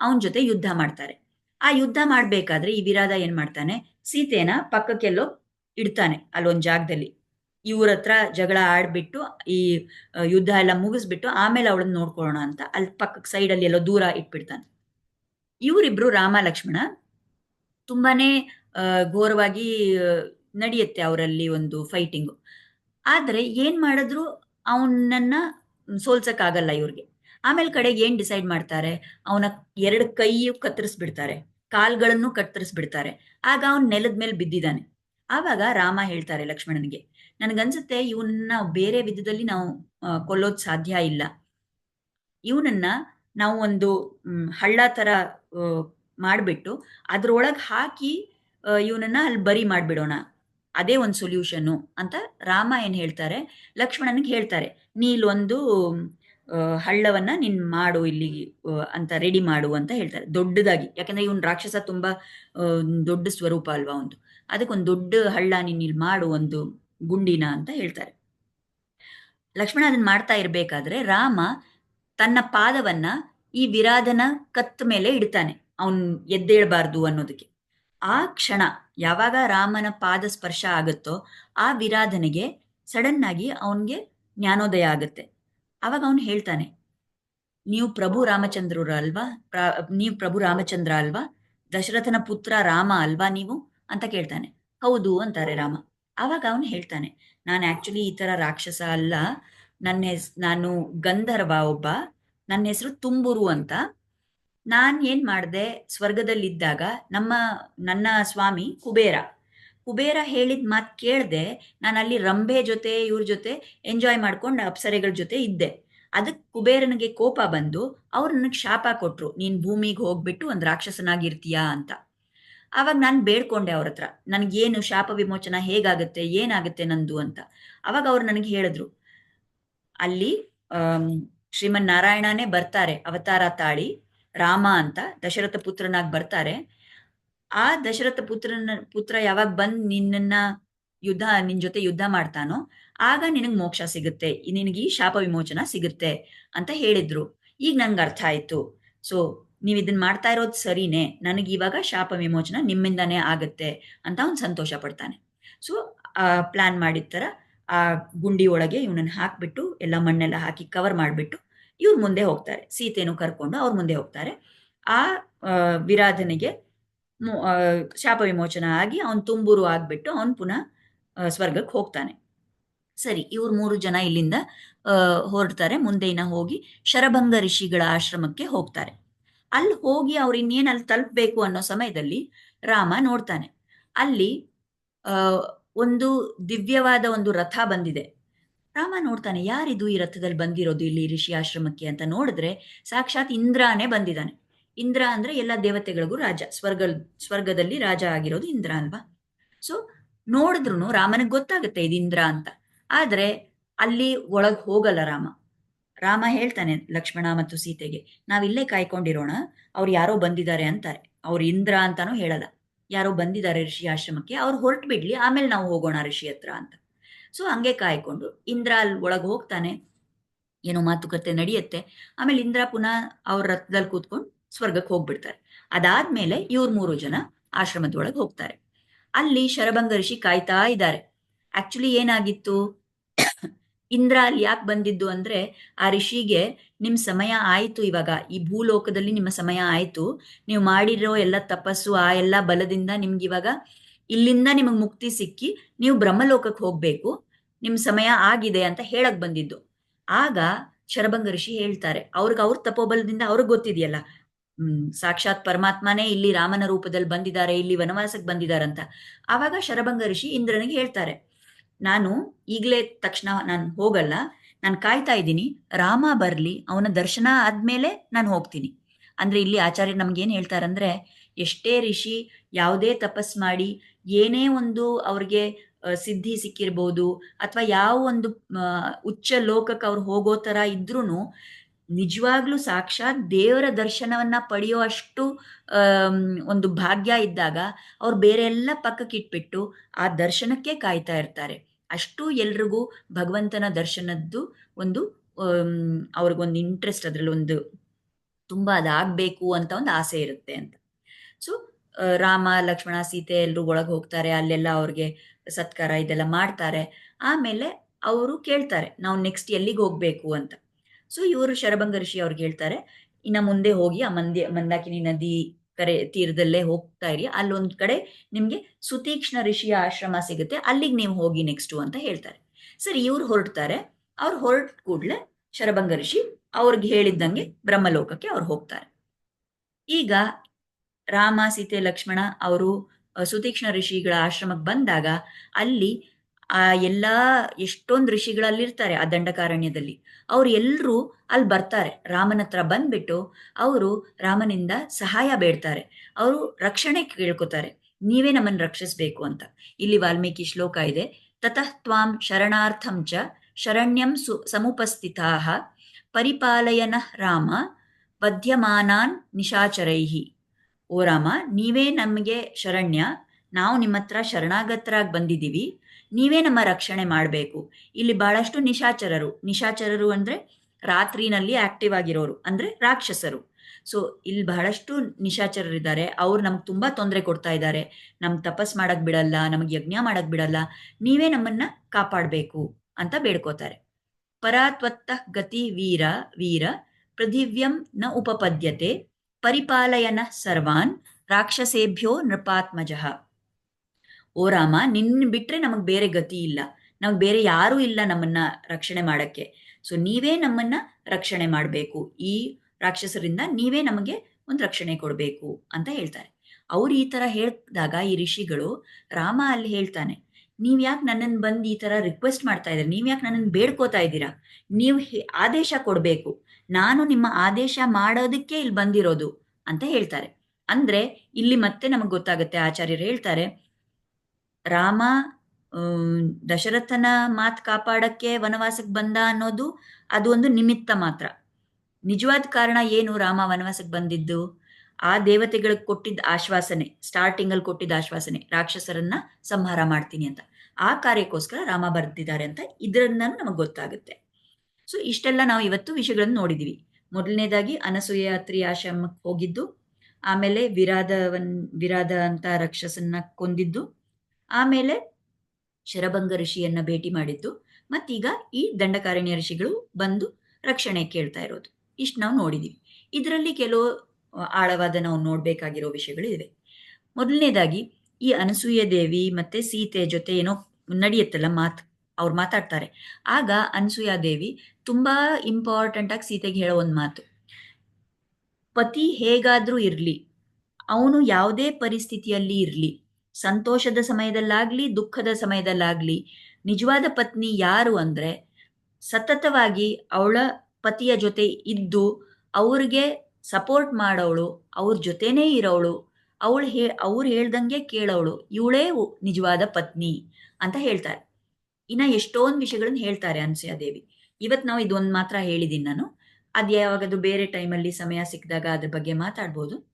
ಅವನ ಜೊತೆ ಯುದ್ಧ ಮಾಡ್ತಾರೆ. ಆ ಯುದ್ಧ ಮಾಡ್ಬೇಕಾದ್ರೆ ಈ ವಿರಾದ ಏನ್ ಮಾಡ್ತಾನೆ? ಸೀತೆನ ಪಕ್ಕಕ್ಕೆಲ್ಲೋ ಇಡ್ತಾನೆ ಅಲ್ಲೊಂದ್ ಜಾಗದಲ್ಲಿ. ಇವ್ರ ಹತ್ರ ಜಗಳ ಆಡ್ಬಿಟ್ಟು, ಈ ಯುದ್ಧ ಎಲ್ಲ ಮುಗಿಸ್ಬಿಟ್ಟು ಆಮೇಲೆ ಅವಳನ್ನ ನೋಡ್ಕೊಳ್ಳೋಣ ಅಂತ ಅಲ್ಲಿ ಪಕ್ಕಕ್ಕೆ ಸೈಡಲ್ಲಿ ಎಲ್ಲೋ ದೂರ ಇಟ್ಬಿಡ್ತಾನೆ. ಇವರಿಬ್ರು ರಾಮ, ಲಕ್ಷ್ಮಣ ತುಂಬಾನೇ ಘೋರವಾಗಿ ನಡೆಯುತ್ತೆ ಅವರಲ್ಲಿ ಒಂದು ಫೈಟಿಂಗು ಆದರೆ ಏನ್ ಮಾಡಿದ್ರು ಅವನನ್ನ ಸೋಲ್ಸಕ್ ಆಗಲ್ಲ ಇವ್ರಿಗೆ. ಆಮೇಲೆ ಕಡೆಗೆ ಏನ್ ಡಿಸೈಡ್ ಮಾಡ್ತಾರೆ? ಅವನ ಎರಡು ಕೈ ಕತ್ತರಿಸ್ಬಿಡ್ತಾರೆ. ಕಾಲ್ಗಳನ್ನು ಕತ್ತರಿಸ್ಬಿಡ್ತಾರೆ. ಆಗ ಅವನ್ ನೆಲದ ಮೇಲೆ ಬಿದ್ದಿದ್ದಾನೆ. ಆವಾಗ ರಾಮ ಹೇಳ್ತಾರೆ ಲಕ್ಷ್ಮಣನಿಗೆ, ನನಗನ್ಸುತ್ತೆ ಇವನ್ನ ಬೇರೆ ವಿಧದಲ್ಲಿ ನಾವು ಕೊಲ್ಲೋದ್ ಸಾಧ್ಯ ಇಲ್ಲ. ಇವನನ್ನ ನಾವು ಒಂದು ಹಳ್ಳ ತರ ಮಾಡ್ಬಿಟ್ಟು ಅದ್ರೊಳಗೆ ಹಾಕಿ ಇವನನ್ನ ಅಲ್ಲಿ ಬರಿ ಮಾಡಿಬಿಡೋಣ. ಅದೇ ಒಂದು ಸೊಲ್ಯೂಷನ್ನು ಅಂತ ರಾಮ ಏನು ಹೇಳ್ತಾರೆ? ಲಕ್ಷ್ಮಣನಿಗೆ ಹೇಳ್ತಾರೆ. ನೀ ಇಲ್ಲೊಂದು ಹಳ್ಳವನ್ನ ನೀನ್ ಮಾಡು ಇಲ್ಲಿ ಅಂತ ರೆಡಿ ಮಾಡು ಅಂತ ಹೇಳ್ತಾರೆ. ದೊಡ್ಡದಾಗಿ. ಯಾಕಂದ್ರೆ ಇವನ್ ರಾಕ್ಷಸ ತುಂಬಾ ದೊಡ್ಡ ಸ್ವರೂಪ ಅಲ್ವಾ ಒಂದು. ಅದಕ್ಕೊಂದು ದೊಡ್ಡ ಹಳ್ಳ ನೀನ್ ಇಲ್ಲಿ ಮಾಡು ಒಂದು ಗುಂಡಿನ ಅಂತ ಹೇಳ್ತಾರೆ. ಲಕ್ಷ್ಮಣ ಅದನ್ನ ಮಾಡ್ತಾ ಇರ್ಬೇಕಾದ್ರೆ ರಾಮ ತನ್ನ ಪಾದವನ್ನ ಈ ವಿರಾಧನ ಕತ್ತ ಮೇಲೆ ಇಡ್ತಾನೆ. ಅವನ್ ಎದ್ದೇಳಬಾರ್ದು ಅನ್ನೋದಕ್ಕೆ. ಆ ಕ್ಷಣ ಯಾವಾಗ ರಾಮನ ಪಾದ ಸ್ಪರ್ಶ ಆಗುತ್ತೋ ಆ ವಿರಾಧನೆಗೆ ಸಡನ್ ಆಗಿ ಅವನ್ಗೆ ಜ್ಞಾನೋದಯ ಆಗುತ್ತೆ. ಅವಾಗ ಅವನು ಹೇಳ್ತಾನೆ, ನೀವು ಪ್ರಭು ರಾಮಚಂದ್ರರು ಅಲ್ವಾ? ನೀವು ಪ್ರಭು ರಾಮಚಂದ್ರ ಅಲ್ವಾ? ದಶರಥನ ಪುತ್ರ ರಾಮ ಅಲ್ವಾ ನೀವು? ಅಂತ ಕೇಳ್ತಾನೆ. ಹೌದು, ಅಂತಾರೆ ರಾಮ. ಅವಾಗ ಅವನು ಹೇಳ್ತಾನೆ, ನಾನು ಆಕ್ಚುಲಿ ಈ ತರ ರಾಕ್ಷಸ ಅಲ್ಲ. ನನ್ನ ಹೆಸ್, ನಾನು ಗಂಧರ್ವ ಒಬ್ಬ. ನನ್ನ ಹೆಸರು ತುಂಬುರು ಅಂತ. ನಾನ್ ಏನ್ ಮಾಡ್ದೆ ಸ್ವರ್ಗದಲ್ಲಿದ್ದಾಗ ನಮ್ಮ, ನನ್ನ ಸ್ವಾಮಿ ಕುಬೇರ ಕುಬೇರ ಹೇಳಿದ ಮಾತು ಕೇಳ್ದೆ ನಾನು ಅಲ್ಲಿ ರಂಭೆ ಜೊತೆ, ಇವ್ರ ಜೊತೆ ಎಂಜಾಯ್ ಮಾಡ್ಕೊಂಡು ಅಪ್ಸರೆಗಳ ಜೊತೆ ಇದ್ದೆ. ಅದಕ್ಕೆ ಕುಬೇರನಿಗೆ ಕೋಪ ಬಂದು ಅವ್ರು ನನಗೆ ಶಾಪ ಕೊಟ್ರು, ನೀನ್ ಭೂಮಿಗೆ ಹೋಗ್ಬಿಟ್ಟು ಒಂದ್ ರಾಕ್ಷಸನಾಗಿರ್ತೀಯಾ ಅಂತ. ಅವಾಗ ನಾನು ಬೇಡ್ಕೊಂಡೆ ಅವ್ರ ಹತ್ರ, ನನ್ಗೇನು ಶಾಪ ವಿಮೋಚನ ಹೇಗಾಗುತ್ತೆ, ಏನಾಗುತ್ತೆ ನಂದು ಅಂತ. ಅವಾಗ ಅವ್ರು ನನಗೆ ಹೇಳಿದ್ರು, ಅಲ್ಲಿ ಶ್ರೀಮನ್ ನಾರಾಯಣನೇ ಬರ್ತಾರೆ, ಅವತಾರ ತಾಳಿ. ರಾಮ ಅಂತ ದಶರಥ ಪುತ್ರನಾಗಿ ಬರ್ತಾರೆ. ಆ ದಶರಥ ಪುತ್ರನ, ಪುತ್ರ ಯಾವಾಗ ಬಂದ್ ನಿನ್ನ ಯುದ್ಧ, ನಿನ್ ಜೊತೆ ಯುದ್ಧ ಮಾಡ್ತಾನೋ, ಆಗ ನಿನಗ್ ಮೋಕ್ಷ ಸಿಗುತ್ತೆ. ನಿನಗೆ ಶಾಪ ವಿಮೋಚನ ಸಿಗುತ್ತೆ ಅಂತ ಹೇಳಿದ್ರು. ಈಗ ನನ್ಗೆ ಅರ್ಥ ಆಯ್ತು. ಸೊ, ನೀವ್ ಇದನ್ನ ಮಾಡ್ತಾ ಇರೋದು ಸರಿನೇ. ನನಗೆ ಇವಾಗ ಶಾಪ ವಿಮೋಚನ ನಿಮ್ಮಿಂದಾನೇ ಆಗುತ್ತೆ ಅಂತ ಅವ್ನು ಸಂತೋಷ ಪಡ್ತಾನೆ. ಸೊ, ಆ ಪ್ಲಾನ್ ಮಾಡಿದ ತರ ಆ ಗುಂಡಿ ಒಳಗೆ ಇವನನ್ನ ಹಾಕ್ಬಿಟ್ಟು, ಎಲ್ಲ ಮಣ್ಣೆಲ್ಲ ಹಾಕಿ ಕವರ್ ಮಾಡಿಬಿಟ್ಟು ಇವ್ರು ಮುಂದೆ ಹೋಗ್ತಾರೆ. ಸೀತೆಯನ್ನು ಕರ್ಕೊಂಡು ಅವ್ರ ಮುಂದೆ ಹೋಗ್ತಾರೆ. ಆ ವಿರಾಧನೆಗೆ ಶಾಪ ವಿಮೋಚನ ಆಗಿ ಅವನ್ ತುಂಬುರು ಆಗ್ಬಿಟ್ಟು ಅವನ್ ಪುನಃ ಸ್ವರ್ಗಕ್ಕೆ ಹೋಗ್ತಾನೆ. ಸರಿ, ಇವ್ರು ಮೂರು ಜನ ಇಲ್ಲಿಂದ ಹೊರಡ್ತಾರೆ. ಮುಂದೆ ಇನ್ನ ಹೋಗಿ ಶರಭಂಗ ಋಷಿಗಳ ಆಶ್ರಮಕ್ಕೆ ಹೋಗ್ತಾರೆ. ಅಲ್ಲಿ ಹೋಗಿ ಅವ್ರು ಇನ್ನೇನ್ ಅಲ್ಲಿ ತಲುಪಬೇಕು ಅನ್ನೋ ಸಮಯದಲ್ಲಿ ರಾಮ ನೋಡ್ತಾನೆ. ಅಲ್ಲಿ ಒಂದು ದಿವ್ಯವಾದ ಒಂದು ರಥ ಬಂದಿದೆ. ರಾಮ ನೋಡ್ತಾನೆ, ಯಾರಿದು ಈ ರಥದಲ್ಲಿ ಬಂದಿರೋದು ಇಲ್ಲಿ ಋಷಿ ಆಶ್ರಮಕ್ಕೆ ಅಂತ ನೋಡಿದ್ರೆ ಸಾಕ್ಷಾತ್ ಇಂದ್ರಾನೇ ಬಂದಿದ್ದಾನೆ. ಇಂದ್ರ ಅಂದ್ರೆ ಎಲ್ಲ ದೇವತೆಗಳಿಗೂ ರಾಜ ಸ್ವರ್ಗ ಸ್ವರ್ಗದಲ್ಲಿ ರಾಜ ಆಗಿರೋದು ಇಂದ್ರ ಅಲ್ವಾ? ಸೊ ನೋಡಿದ್ರು ರಾಮನಿಗೆ ಗೊತ್ತಾಗುತ್ತೆ ಇದು ಇಂದ್ರ ಅಂತ. ಆದ್ರೆ ಅಲ್ಲಿ ಒಳಗ್ ಹೋಗಲ್ಲ ರಾಮ. ರಾಮ ಹೇಳ್ತಾನೆ ಲಕ್ಷ್ಮಣ ಮತ್ತು ಸೀತೆಗೆ ನಾವಿಲ್ಲೇ ಕಾಯ್ಕೊಂಡಿರೋಣ, ಅವ್ರು ಯಾರೋ ಬಂದಿದ್ದಾರೆ ಅಂತಾರೆ. ಅವ್ರು ಇಂದ್ರ ಅಂತಾನೂ ಹೇಳಲ್ಲ. ಯಾರೋ ಬಂದಿದ್ದಾರೆ ಋಷಿ ಆಶ್ರಮಕ್ಕೆ, ಅವ್ರು ಹೊರಟು ಬಿಡ್ಲಿ, ಆಮೇಲೆ ನಾವು ಹೋಗೋಣ ಋಷಿ ಹತ್ರ ಅಂತ. ಸೊ ಹಂಗೆ ಕಾಯ್ಕೊಂಡು ಇಂದ್ರ ಅಲ್ಲಿ ಒಳಗೆ ಹೋಗ್ತಾನೆ. ಏನೋ ಮಾತುಕತೆ ನಡೆಯುತ್ತೆ. ಆಮೇಲೆ ಇಂದ್ರ ಪುನಃ ಅವ್ರ ರಥದಲ್ಲಿ ಕೂತ್ಕೊಂಡು ಸ್ವರ್ಗಕ್ಕೆ ಹೋಗ್ಬಿಡ್ತಾರೆ. ಅದಾದ್ಮೇಲೆ ಇವ್ರ ಮೂರು ಜನ ಆಶ್ರಮದೊಳಗೆ ಹೋಗ್ತಾರೆ. ಅಲ್ಲಿ ಶರಭಂಗ ಋಷಿ ಕಾಯ್ತಾ ಇದ್ದಾರೆ. ಆಕ್ಚುಲಿ ಏನಾಗಿತ್ತು? ಇಂದ್ರ ಅಲ್ಲಿ ಯಾಕೆ ಬಂದಿದ್ದು ಅಂದ್ರೆ ಆ ಋಷಿಗೆ ನಿಮ್ ಸಮಯ ಆಯ್ತು ಇವಾಗ. ಈ ಭೂಲೋಕದಲ್ಲಿ ನಿಮ್ಮ ಸಮಯ ಆಯ್ತು. ನೀವು ಮಾಡಿರೋ ಎಲ್ಲ ತಪಸ್ಸು, ಆ ಎಲ್ಲ ಬಲದಿಂದ ನಿಮ್ಗೆ ಇವಾಗ ಇಲ್ಲಿಂದ ನಿಮಗೆ ಮುಕ್ತಿ ಸಿಕ್ಕಿ ನೀವು ಬ್ರಹ್ಮಲೋಕಕ್ಕೆ ಹೋಗ್ಬೇಕು, ನಿಮ್ ಸಮಯ ಆಗಿದೆ ಅಂತ ಹೇಳಕ್ ಬಂದಿದ್ದು. ಆಗ ಶರಭಂಗ ಋಷಿ ಹೇಳ್ತಾರೆ, ಅವ್ರಿಗೆ ಅವ್ರ ತಪೋಬಲದಿಂದ ಅವ್ರಿಗೆ ಗೊತ್ತಿದೆಯಲ್ಲ, ಹ್ಮ್, ಸಾಕ್ಷಾತ್ ಪರಮಾತ್ಮನೇ ಇಲ್ಲಿ ರಾಮನ ರೂಪದಲ್ಲಿ ಬಂದಿದ್ದಾರೆ, ಇಲ್ಲಿ ವನವಾಸಕ್ಕೆ ಅಂತ. ಆವಾಗ ಶರಭಂಗ ಋಷಿ ಇಂದ್ರನಿಗೆ ಹೇಳ್ತಾರೆ, ನಾನು ಈಗಲೇ ತಕ್ಷಣ ನಾನು ಹೋಗಲ್ಲ, ನಾನು ಕಾಯ್ತಾ ಇದ್ದೀನಿ, ರಾಮ ಬರ್ಲಿ, ಅವನ ದರ್ಶನ ಆದ್ಮೇಲೆ ನಾನು ಹೋಗ್ತೀನಿ. ಅಂದ್ರೆ ಇಲ್ಲಿ ಆಚಾರ್ಯ ನಮ್ಗೆ ಏನ್ ಹೇಳ್ತಾರಂದ್ರೆ, ಎಷ್ಟೇ ಋಷಿ ಯಾವುದೇ ತಪಸ್ ಮಾಡಿ ಏನೇ ಒಂದು ಅವ್ರಿಗೆ ಸಿದ್ಧಿ ಸಿಕ್ಕಿರ್ಬೋದು ಅಥವಾ ಯಾವ ಒಂದು ಉಚ್ಚ ಲೋಕಕ್ಕೆ ಅವ್ರು ಹೋಗೋ ಥರ ಇದ್ರೂ ನಿಜವಾಗ್ಲೂ ಸಾಕ್ಷಾತ್ ದೇವರ ದರ್ಶನವನ್ನ ಪಡೆಯೋ ಅಷ್ಟು ಒಂದು ಭಾಗ್ಯ ಇದ್ದಾಗ ಅವ್ರು ಬೇರೆ ಎಲ್ಲ ಪಕ್ಕಕ್ಕಿಟ್ಬಿಟ್ಟು ಆ ದರ್ಶನಕ್ಕೆ ಕಾಯ್ತಾ ಇರ್ತಾರೆ. ಅಷ್ಟು ಎಲ್ರಿಗೂ ಭಗವಂತನ ದರ್ಶನದ್ದು ಒಂದು ಅವ್ರಿಗೊಂದು ಇಂಟ್ರೆಸ್ಟ್ ಅದರಲ್ಲಿ ಒಂದು ತುಂಬಾ ಅದಾಗಬೇಕು ಅಂತ ಒಂದು ಆಸೆ ಇರುತ್ತೆ ಅಂತ. ಸೊ ರಾಮ, ಲಕ್ಷ್ಮಣ, ಸೀತೆ ಎಲ್ಲರೂ ಒಳಗೆ ಹೋಗ್ತಾರೆ, ಅಲ್ಲೆಲ್ಲ ಅವ್ರಿಗೆ ಸತ್ಕಾರ ಇದೆಲ್ಲ ಮಾಡ್ತಾರೆ. ಆಮೇಲೆ ಅವರು ಕೇಳ್ತಾರೆ, ನಾವು ನೆಕ್ಸ್ಟ್ ಎಲ್ಲಿಗೆ ಹೋಗ್ಬೇಕು ಅಂತ. ಸೊ ಇವರು ಶರಭಂಗ ಋಷಿ ಅವ್ರಿಗೆ ಹೇಳ್ತಾರೆ, ಇನ್ನ ಮುಂದೆ ಹೋಗಿ ಆ ಮಂದಿ ಮಂದಾಕಿನಿ ನದಿ ಕರೆ, ತೀರದಲ್ಲೇ ಹೋಗ್ತಾ ಇರಿ. ಅಲ್ಲೊಂದ್ ಕಡೆ ನಿಮ್ಗೆ ಸುತೀಕ್ಷ್ಣ ಋಷಿಯ ಆಶ್ರಮ ಸಿಗುತ್ತೆ, ಅಲ್ಲಿಗೆ ನೀವು ಹೋಗಿ ನೆಕ್ಸ್ಟು ಅಂತ ಹೇಳ್ತಾರೆ. ಸರಿ, ಇವ್ರು ಹೊರಡ್ತಾರೆ ಅವ್ರು ಹೊರಟ ಕೂಡ್ಲೆ ಶರಭಂಗ ಋಷಿ ಅವ್ರಿಗೆ ಹೇಳಿದ್ದಂಗೆ ಬ್ರಹ್ಮಲೋಕಕ್ಕೆ ಅವ್ರು ಹೋಗ್ತಾರೆ. ಈಗ ರಾಮ, ಸೀತೆ, ಲಕ್ಷ್ಮಣ ಅವರು ಸುತೀಕ್ಷ್ಣ ಋಷಿಗಳ ಆಶ್ರಮಕ್ಕೆ ಬಂದಾಗ ಅಲ್ಲಿ ಆ ಎಲ್ಲಾ ಎಷ್ಟೊಂದು ಋಷಿಗಳಲ್ಲಿರ್ತಾರೆ ಆ ದಂಡಕಾರಣ್ಯದಲ್ಲಿ. ಅವ್ರು ಎಲ್ಲರೂ ಅಲ್ಲಿ ಬರ್ತಾರೆ. ರಾಮನ ಹತ್ರ ಬಂದ್ಬಿಟ್ಟು ಅವರು ರಾಮನಿಂದ ಸಹಾಯ ಬೇಡ್ತಾರೆ. ಅವರು ರಕ್ಷಣೆ ಕೇಳ್ಕೊತಾರೆ. ನೀವೇ ನಮ್ಮನ್ನು ರಕ್ಷಿಸ್ಬೇಕು ಅಂತ. ಇಲ್ಲಿ ವಾಲ್ಮೀಕಿ ಶ್ಲೋಕ ಇದೆ. ತತಃ ತ್ವಾಂ ಶರಣಾರ್ಥಂ ಚ ಶರಣ್ಯಂ ಸು ಸಮುಪಸ್ಥಿತಾ. ಪರಿಪಾಲಯನ ರಾಮ ವಧ್ಯಮಾನಾನ್ ನಿಶಾಚರೈಹಿ ಓ ರಾಮ, ನೀವೇ ನಮಗೆ ಶರಣ್ಯ. ನಾವು ನಿಮ್ಮ ಹತ್ರ ಶರಣಾಗತರಾಗಿ ಬಂದಿದ್ದೀವಿ. ನೀವೇ ನಮ್ಮ ರಕ್ಷಣೆ ಮಾಡಬೇಕು. ಇಲ್ಲಿ ಬಹಳಷ್ಟು ನಿಶಾಚರರು. ನಿಶಾಚರರು ಅಂದ್ರೆ ರಾತ್ರಿನಲ್ಲಿ ಆಕ್ಟಿವ್ ಆಗಿರೋರು, ಅಂದ್ರೆ ರಾಕ್ಷಸರು. ಸೊ ಇಲ್ಲಿ ಬಹಳಷ್ಟು ನಿಶಾಚರರಿದ್ದಾರೆ. ಅವ್ರು ನಮ್ಗೆ ತುಂಬಾ ತೊಂದರೆ ಕೊಡ್ತಾ ಇದ್ದಾರೆ. ನಮ್ ತಪಸ್ ಮಾಡಕ್ ಬಿಡಲ್ಲ, ನಮಗೆ ಯಜ್ಞ ಮಾಡಕ್ ಬಿಡಲ್ಲ. ನೀವೇ ನಮ್ಮನ್ನ ಕಾಪಾಡಬೇಕು ಅಂತ ಬೇಡ್ಕೋತಾರೆ. ಪರಾತ್ವತ್ತ ಗತಿ ವೀರ ವೀರ, ಪೃಥಿವ್ಯಂ ನ ಉಪಪದ್ಯತೆ. ಪರಿಪಾಲಯನ ಸರ್ವಾನ್, ರಾಕ್ಷಸೇಭ್ಯೋ ನೃಪಾತ್ಮಜಃ. ಓ ರಾಮ, ನಿನ್ನ ಬಿಟ್ರೆ ನಮಗೆ ಬೇರೆ ಗತಿ ಇಲ್ಲ. ನಮ್ಗೆ ಬೇರೆ ಯಾರೂ ಇಲ್ಲ ನಮ್ಮನ್ನ ರಕ್ಷಣೆ ಮಾಡಕ್ಕೆ. ಸೊ ನೀವೇ ನಮ್ಮನ್ನ ರಕ್ಷಣೆ ಮಾಡಬೇಕು. ಈ ರಾಕ್ಷಸರಿಂದ ನೀವೇ ನಮಗೆ ಒಂದು ರಕ್ಷಣೆ ಕೊಡಬೇಕು ಅಂತ ಹೇಳ್ತಾರೆ. ಅವ್ರು ಈ ತರ ಹೇಳಿದಾಗ ಈ ಋಷಿಗಳು, ರಾಮ ಅಲ್ಲಿ ಹೇಳ್ತಾನೆ, ನೀವು ಯಾಕೆ ನನ್ನನ್ನು ಬಂದು ಈ ತರ ರಿಕ್ವೆಸ್ಟ್ ಮಾಡ್ತಾ ಇದ್ದೀರಾ? ನೀವು ಯಾಕೆ ನನ್ನನ್ನು ಬೇಡ್ಕೋತಾ ಇದ್ದೀರಾ? ನೀವು ಆದೇಶ ಕೊಡಬೇಕು. ನಾನು ನಿಮ್ಮ ಆದೇಶ ಮಾಡೋದಕ್ಕೆ ಇಲ್ಲಿ ಬಂದಿರೋದು ಅಂತ ಹೇಳ್ತಾರೆ. ಅಂದ್ರೆ ಇಲ್ಲಿ ಮತ್ತೆ ನಮಗೆ ಗೊತ್ತಾಗುತ್ತೆ, ಆಚಾರ್ಯರು ಹೇಳ್ತಾರೆ, ರಾಮ ದಶರಥನ ಮಾತ್ ಕಾಪಾಡಕ್ಕೆ ವನವಾಸಕ್ಕೆ ಬಂದ ಅನ್ನೋದು ಅದು ಒಂದು ನಿಮಿತ್ತ ಮಾತ್ರ. ನಿಜವಾದ ಕಾರಣ ಏನು ರಾಮ ವನವಾಸಕ್ಕೆ ಬಂದಿದ್ದು? ಆ ದೇವತೆಗಳಿಗೆ ಕೊಟ್ಟಿದ್ದ ಆಶ್ವಾಸನೆ ಸ್ಟಾರ್ಟಿಂಗ್ ಅಲ್ಲಿ ಕೊಟ್ಟಿದ್ದ ಆಶ್ವಾಸನೆ, ರಾಕ್ಷಸರನ್ನ ಸಂಹಾರ ಮಾಡ್ತೀನಿ ಅಂತ. ಆ ಕಾರ್ಯಕ್ಕೋಸ್ಕರ ರಾಮ ಬರ್ತಿದ್ದಾರೆ ಅಂತ ಇದರನ್ನ ನಮಗೆ ಗೊತ್ತಾಗುತ್ತೆ. ಸೊ ಇಷ್ಟೆಲ್ಲ ನಾವು ಇವತ್ತು ವಿಷಯಗಳನ್ನು ನೋಡಿದ್ದೀವಿ ಮೊದಲನೇದಾಗಿ ಅನಸೂಯಾತ್ರಿ ಆಶ್ರಮಕ್ಕೆ ಹೋಗಿದ್ದು, ಆಮೇಲೆ ವಿರಾಧವನ್ ವಿರಾದ ಅಂತ ರಾಕ್ಷಸನ್ನ ಕೊಂದಿದ್ದು, ಆಮೇಲೆ ಶರಭಂಗ ಋಷಿಯನ್ನ ಭೇಟಿ ಮಾಡಿದ್ದು, ಮತ್ತೀಗ ಈ ದಂಡಕಾರಣ್ಯ ಋಷಿಗಳು ಬಂದು ರಕ್ಷಣೆ ಕೇಳ್ತಾ ಇರೋದು. ಇಷ್ಟು ನಾವು ನೋಡಿದೀವಿ. ಇದರಲ್ಲಿ ಕೆಲವು ಆಳವಾದ ನಾವು ನೋಡ್ಬೇಕಾಗಿರೋ ವಿಷಯಗಳು ಇವೆ ಮೊದಲನೇದಾಗಿ ಈ ಅನಸೂಯ ದೇವಿ ಮತ್ತೆ ಸೀತೆ ಜೊತೆ ಏನೋ ನಡೆಯುತ್ತಲ್ಲ ಮಾತ್. ಅವ್ರು ಮಾತಾಡ್ತಾರೆ. ಆಗ ಅನ್ಸೂಯಾ ದೇವಿ ತುಂಬಾ ಇಂಪಾರ್ಟೆಂಟ್ ಆಗಿ ಸೀತೆಗೆ ಹೇಳೋ ಒಂದು ಮಾತು. ಪತಿ ಹೇಗಾದ್ರೂ ಇರ್ಲಿ, ಅವನು ಯಾವುದೇ ಪರಿಸ್ಥಿತಿಯಲ್ಲಿ ಇರ್ಲಿ, ಸಂತೋಷದ ಸಮಯದಲ್ಲಾಗ್ಲಿ, ದುಃಖದ ಸಮಯದಲ್ಲಾಗ್ಲಿ, ನಿಜವಾದ ಪತ್ನಿ ಯಾರು ಅಂದ್ರೆ ಸತತವಾಗಿ ಅವಳ ಪತಿಯ ಜೊತೆ ಇದ್ದು ಅವ್ರಿಗೆ ಸಪೋರ್ಟ್ ಮಾಡೋವಳು ಅವ್ರ ಜೊತೆನೇ ಇರೋವಳು ಅವಳು ಹೇ, ಅವ್ರು ಹೇಳ್ದಂಗೆ ಕೇಳೋವಳು ಇವಳೇ ನಿಜವಾದ ಪತ್ನಿ ಅಂತ ಹೇಳ್ತಾರೆ. ಇನ್ನ ಎಷ್ಟೊಂದು ವಿಷಯಗಳನ್ನ ಹೇಳ್ತಾರೆ ಅನ್ಸೂಯ ದೇವಿ. ಇವತ್ತು ನಾವು ಇದೊಂದು ಮಾತ್ರ ಹೇಳಿದ್ದೀನಿ ನಾನು. ಅದು ಯಾವಾಗದು ಬೇರೆ ಟೈಮಲ್ಲಿ ಸಮಯ ಸಿಕ್ಕಿದಾಗ ಅದ್ರ ಬಗ್ಗೆ ಮಾತಾಡ್ಬೋದು.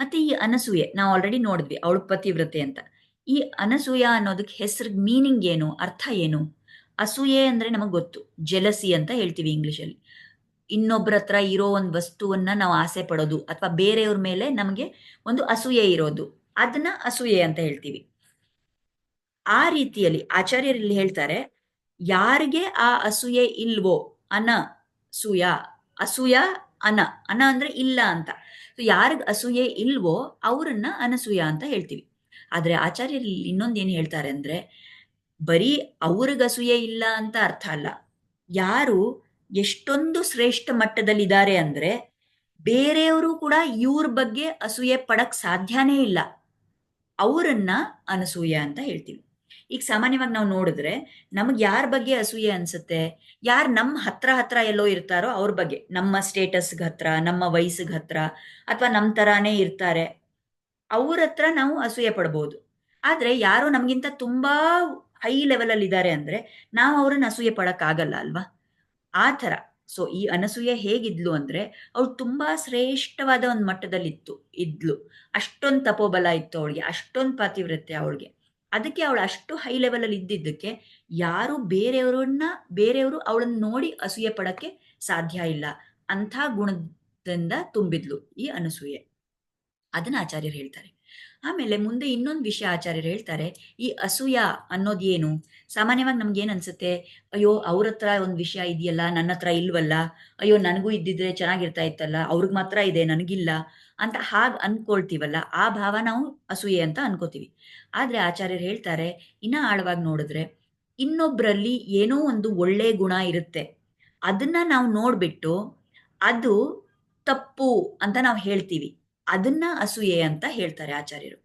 ಮತ್ತೆ ಈ ಅನಸೂಯೆ, ನಾವು ಆಲ್ರೆಡಿ ನೋಡಿದ್ವಿ, ಅವಳು ಪತಿವ್ರತೆ ಅಂತ. ಈ ಅನಸೂಯ ಅನ್ನೋದಕ್ಕೆ ಹೆಸರು ಮೀನಿಂಗ್ ಏನು, ಅರ್ಥ ಏನು? ಅಸೂಯೆ ಅಂದ್ರೆ ನಮಗೆ ಗೊತ್ತು ಜೆಲಸಿ ಅಂತ ಹೇಳ್ತೀವಿ ಇಂಗ್ಲಿಷಲ್ಲಿ ಇನ್ನೊಬ್ಬರ ಹತ್ರ ಇರೋ ಒಂದು ವಸ್ತುವನ್ನ ನಾವು ಆಸೆ ಪಡೋದು, ಅಥವಾ ಬೇರೆಯವ್ರ ಮೇಲೆ ನಮಗೆ ಒಂದು ಅಸೂಯೆ ಇರೋದು. ಅದನ್ನ ಅಸೂಯೆ ಅಂತ ಹೇಳ್ತೀವಿ. ಆ ರೀತಿಯಲ್ಲಿ ಆಚಾರ್ಯರು ಇಲ್ಲಿ ಹೇಳ್ತಾರೆ, ಯಾರಿಗೆ ಆ ಅಸೂಯೆ ಇಲ್ವೋ ಅನ ಸೂಯ, ಅಸೂಯ ಅನ ಅನ ಅಂದ್ರೆ ಇಲ್ಲ ಅಂತ. ಯಾರಿಗ ಅಸೂಯೆ ಇಲ್ವೋ ಅವ್ರನ್ನ ಅನಸೂಯ ಅಂತ ಹೇಳ್ತೀವಿ. ಆದ್ರೆ ಆಚಾರ್ಯರು ಇನ್ನೊಂದು ಏನು ಹೇಳ್ತಾರೆ ಅಂದ್ರೆ, ಬರೀ ಅವ್ರಿಗ ಅಸೂಯೆ ಇಲ್ಲ ಅಂತ ಅರ್ಥ ಅಲ್ಲ. ಯಾರು ಎಷ್ಟೊಂದು ಶ್ರೇಷ್ಠ ಮಟ್ಟದಲ್ಲಿದ್ದಾರೆ ಅಂದ್ರೆ, ಬೇರೆಯವರು ಕೂಡ ಇವ್ರ ಬಗ್ಗೆ ಅಸೂಯೆ ಪಡಕ್ ಸಾಧ್ಯನೇ ಇಲ್ಲ. ಅವರನ್ನ ಅನಸೂಯ ಅಂತ ಹೇಳ್ತೀವಿ. ಈಗ ಸಾಮಾನ್ಯವಾಗಿ ನಾವು ನೋಡಿದ್ರೆ ನಮಗೆ ಯಾರ ಬಗ್ಗೆ ಅಸೂಯೆ ಅನ್ಸುತ್ತೆ? ಯಾರು ನಮ್ಮ ಹತ್ರ ಹತ್ರ ಎಲ್ಲೋ ಇರ್ತಾರೋ ಅವ್ರ ಬಗ್ಗೆ. ನಮ್ಮ ಸ್ಟೇಟಸ್ಗೆ ಹತ್ರ, ನಮ್ಮ ವಯಸ್ಸಿಗೆ ಹತ್ರ ಅಥವಾ ನಮ್ಮ ತರಾನೇ ಇರ್ತಾರೆ. ಅವ್ರ ಹತ್ರ ನಾವು ಅಸೂಯೆ ಪಡ್ಬೋದು. ಆದ್ರೆ ಯಾರೋ ನಮಗಿಂತ ತುಂಬಾ ಹೈ ಲೆವೆಲ್ ಅಲ್ಲಿ ಇದ್ದಾರೆ ಅಂದ್ರೆ ನಾವು ಅವ್ರನ್ನ ಅಸೂಯೆ ಪಡಕ್ ಆಗಲ್ಲ ಅಲ್ವಾ? ಆ ಥರ. ಸೊ ಈ ಅನಸೂಯೆ ಹೇಗಿದ್ಲು ಅಂದ್ರೆ ಅವಳು ತುಂಬಾ ಶ್ರೇಷ್ಠವಾದ ಒಂದು ಮಟ್ಟದಲ್ಲಿ ಇತ್ತು ಇದ್ಲು. ಅಷ್ಟೊಂದು ತಪೋಬಲ ಇತ್ತು ಅವಳಿಗೆ, ಅಷ್ಟೊಂದು ಪಾತಿವ್ರತೆ ಅವಳಿಗೆ. ಅದಕ್ಕೆ ಅವಳು ಅಷ್ಟು ಹೈ ಲೆವೆಲ್ ಅಲ್ಲಿ ಇದ್ದಿದ್ದಕ್ಕೆ ಯಾರು ಬೇರೆಯವರನ್ನ, ಬೇರೆಯವರು ಅವಳನ್ನ ನೋಡಿ ಅಸೂಯೆ ಪಡಕ್ಕೆ ಸಾಧ್ಯ ಇಲ್ಲ. ಅಂಥ ಗುಣದಿಂದ ತುಂಬಿದ್ಲು ಈ ಅನಸೂಯೆ. ಅದನ್ನ ಆಚಾರ್ಯರು ಹೇಳ್ತಾರೆ. ಆಮೇಲೆ ಮುಂದೆ ಇನ್ನೊಂದು ವಿಷಯ ಆಚಾರ್ಯರು ಹೇಳ್ತಾರೆ. ಈ ಅಸೂಯ ಅನ್ನೋದು ಏನು ಸಾಮಾನ್ಯವಾಗಿ ನಮ್ಗೆ ಏನ್ ಅನ್ಸುತ್ತೆ? ಅಯ್ಯೋ, ಅವ್ರ ಹತ್ರ ಒಂದು ವಿಷಯ ಇದೆಯಲ್ಲ, ನನ್ನ ಹತ್ರ ಇಲ್ವಲ್ಲ? ಅಯ್ಯೋ, ನನಗೂ ಇದ್ದಿದ್ರೆ ಚೆನ್ನಾಗಿರ್ತಾ ಇತ್ತಲ್ಲ, ಅವ್ರಿಗೆ ಮಾತ್ರ ಇದೆ, ನನಗಿಲ್ಲ. ಅಂತ ಹಾಗೆ ಅನ್ಕೊಳ್ತೀವಲ್ಲ, ಆ ಭಾವ ನಾವು ಅಸೂಯೆ ಅಂತ ಅನ್ಕೋತೀವಿ. ಆದ್ರೆ ಆಚಾರ್ಯರು ಹೇಳ್ತಾರೆ, ಇನ್ನ ಆಳವಾಗಿ ನೋಡಿದ್ರೆ ಇನ್ನೊಬ್ಬರಲ್ಲಿ ಏನೋ ಒಂದು ಒಳ್ಳೆ ಗುಣ ಇರುತ್ತೆ. ಅದನ್ನ ನಾವು ನೋಡ್ಬಿಟ್ಟು ಅದು ತಪ್ಪು ಅಂತ ನಾವು ಹೇಳ್ತೀವಿ. ಅದನ್ನ ಅಸೂಯೆ ಅಂತ ಹೇಳ್ತಾರೆ ಆಚಾರ್ಯರು.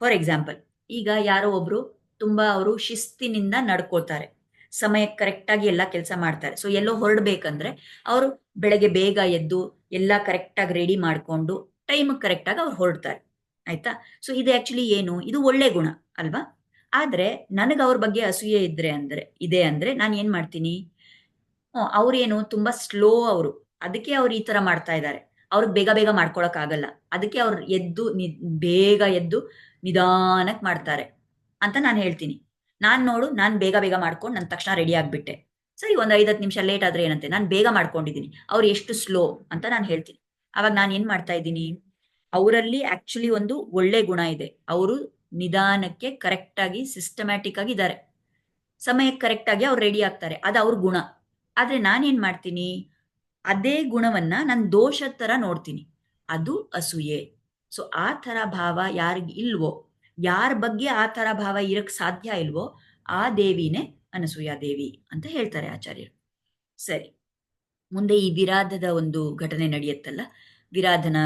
ಫಾರ್ ಎಕ್ಸಾಂಪಲ್ ಈಗ ಯಾರೋ ಒಬ್ರು ತುಂಬಾ ಅವರು ಶಿಸ್ತಿನಿಂದ ನಡ್ಕೋತಾರೆ ಸಮಯಕ್ಕೆ ಕರೆಕ್ಟಾಗಿ ಎಲ್ಲ ಕೆಲಸ ಮಾಡ್ತಾರೆ. ಸೊ ಎಲ್ಲೋ ಹೊರಡ್ಬೇಕಂದ್ರೆ ಅವರು ಬೆಳಗ್ಗೆ ಬೇಗ ಎದ್ದು ಎಲ್ಲ ಕರೆಕ್ಟಾಗಿ ರೆಡಿ ಮಾಡ್ಕೊಂಡು ಟೈಮ್ ಕರೆಕ್ಟಾಗಿ ಅವ್ರು ಹೊರಡ್ತಾರೆ. ಆಯ್ತಾ? ಸೊ ಇದು ಆಕ್ಚುಲಿ ಏನು? ಇದು ಒಳ್ಳೆ ಗುಣ, ಅಲ್ವಾ? ಆದ್ರೆ ನನಗೆ ಅವ್ರ ಬಗ್ಗೆ ಅಸೂಯೆ ಇದ್ರೆ ಅಂದ್ರೆ, ಇದೆ ಅಂದ್ರೆ ನಾನು ಏನ್ ಮಾಡ್ತೀನಿ? ಅವ್ರೇನು ತುಂಬಾ ಸ್ಲೋ ಅವರು. ಅದಕ್ಕೆ ಅವ್ರು ಈ ತರ ಮಾಡ್ತಾ ಇದ್ದಾರೆ ಅವ್ರಿಗೆ ಬೇಗ ಬೇಗ ಮಾಡ್ಕೊಳಕ್ ಆಗಲ್ಲ. ಅದಕ್ಕೆ ಅವ್ರು ಎದ್ದು ನಿ, ಬೇಗ ಎದ್ದು ನಿಧಾನಕ್ ಮಾಡ್ತಾರೆ ಅಂತ ನಾನು ಹೇಳ್ತೀನಿ. ನಾನ್ ನೋಡು, ನಾನ್ ಬೇಗ ಬೇಗ ಮಾಡ್ಕೊಂಡು ನನ್ನ ತಕ್ಷಣ ರೆಡಿ ಆಗ್ಬಿಟ್ಟೆ. ಸರಿ, ಒಂದ್ ಐದತ್ತು ನಿಮಿಷ ಲೇಟ್ ಆದ್ರೆ ಏನಂತೆ? ನಾನು ಬೇಗ ಮಾಡ್ಕೊಂಡಿದ್ದೀನಿ. ಅವ್ರು ಎಷ್ಟು ಸ್ಲೋ ಅಂತ ನಾನು ಹೇಳ್ತೀನಿ. ಅವಾಗ ನಾನು ಏನ್ ಮಾಡ್ತಾ ಇದ್ದೀನಿ? ಅವರಲ್ಲಿ ಆಕ್ಚುಲಿ ಒಂದು ಒಳ್ಳೆ ಗುಣ ಇದೆ. ಅವರು ನಿಧಾನಕ್ಕೆ ಕರೆಕ್ಟ್ ಆಗಿ ಸಿಸ್ಟಮ್ಯಾಟಿಕ್ ಆಗಿ ಇದ್ದಾರೆ ಸಮಯಕ್ಕೆ ಕರೆಕ್ಟ್ ಆಗಿ ಅವ್ರು ರೆಡಿ ಆಗ್ತಾರೆ. ಅದು ಅವ್ರ ಗುಣ. ಆದ್ರೆ ನಾನೇನ್ ಮಾಡ್ತೀನಿ? ಅದೇ ಗುಣವನ್ನ ನಾನು ದೋಷ ತರ ನೋಡ್ತೀನಿ. ಅದು ಅಸೂಯೆ. ಸೊ ಆ ತರ ಭಾವ ಯಾರಿಗೆ ಇಲ್ವೋ, ಯಾರ ಬಗ್ಗೆ ಆ ತರ ಭಾವ ಇರಕ್ಕೆ ಸಾಧ್ಯ ಇಲ್ವೋ, ಆ ದೇವಿನೇ ಅನಸೂಯ ದೇವಿ ಅಂತ ಹೇಳ್ತಾರೆ ಆಚಾರ್ಯರು. ಸರಿ, ಮುಂದೆ ಈ ವಿರಾಧದ ಒಂದು ಘಟನೆ ನಡೆಯುತ್ತಲ್ಲ, ವಿರಾಧನ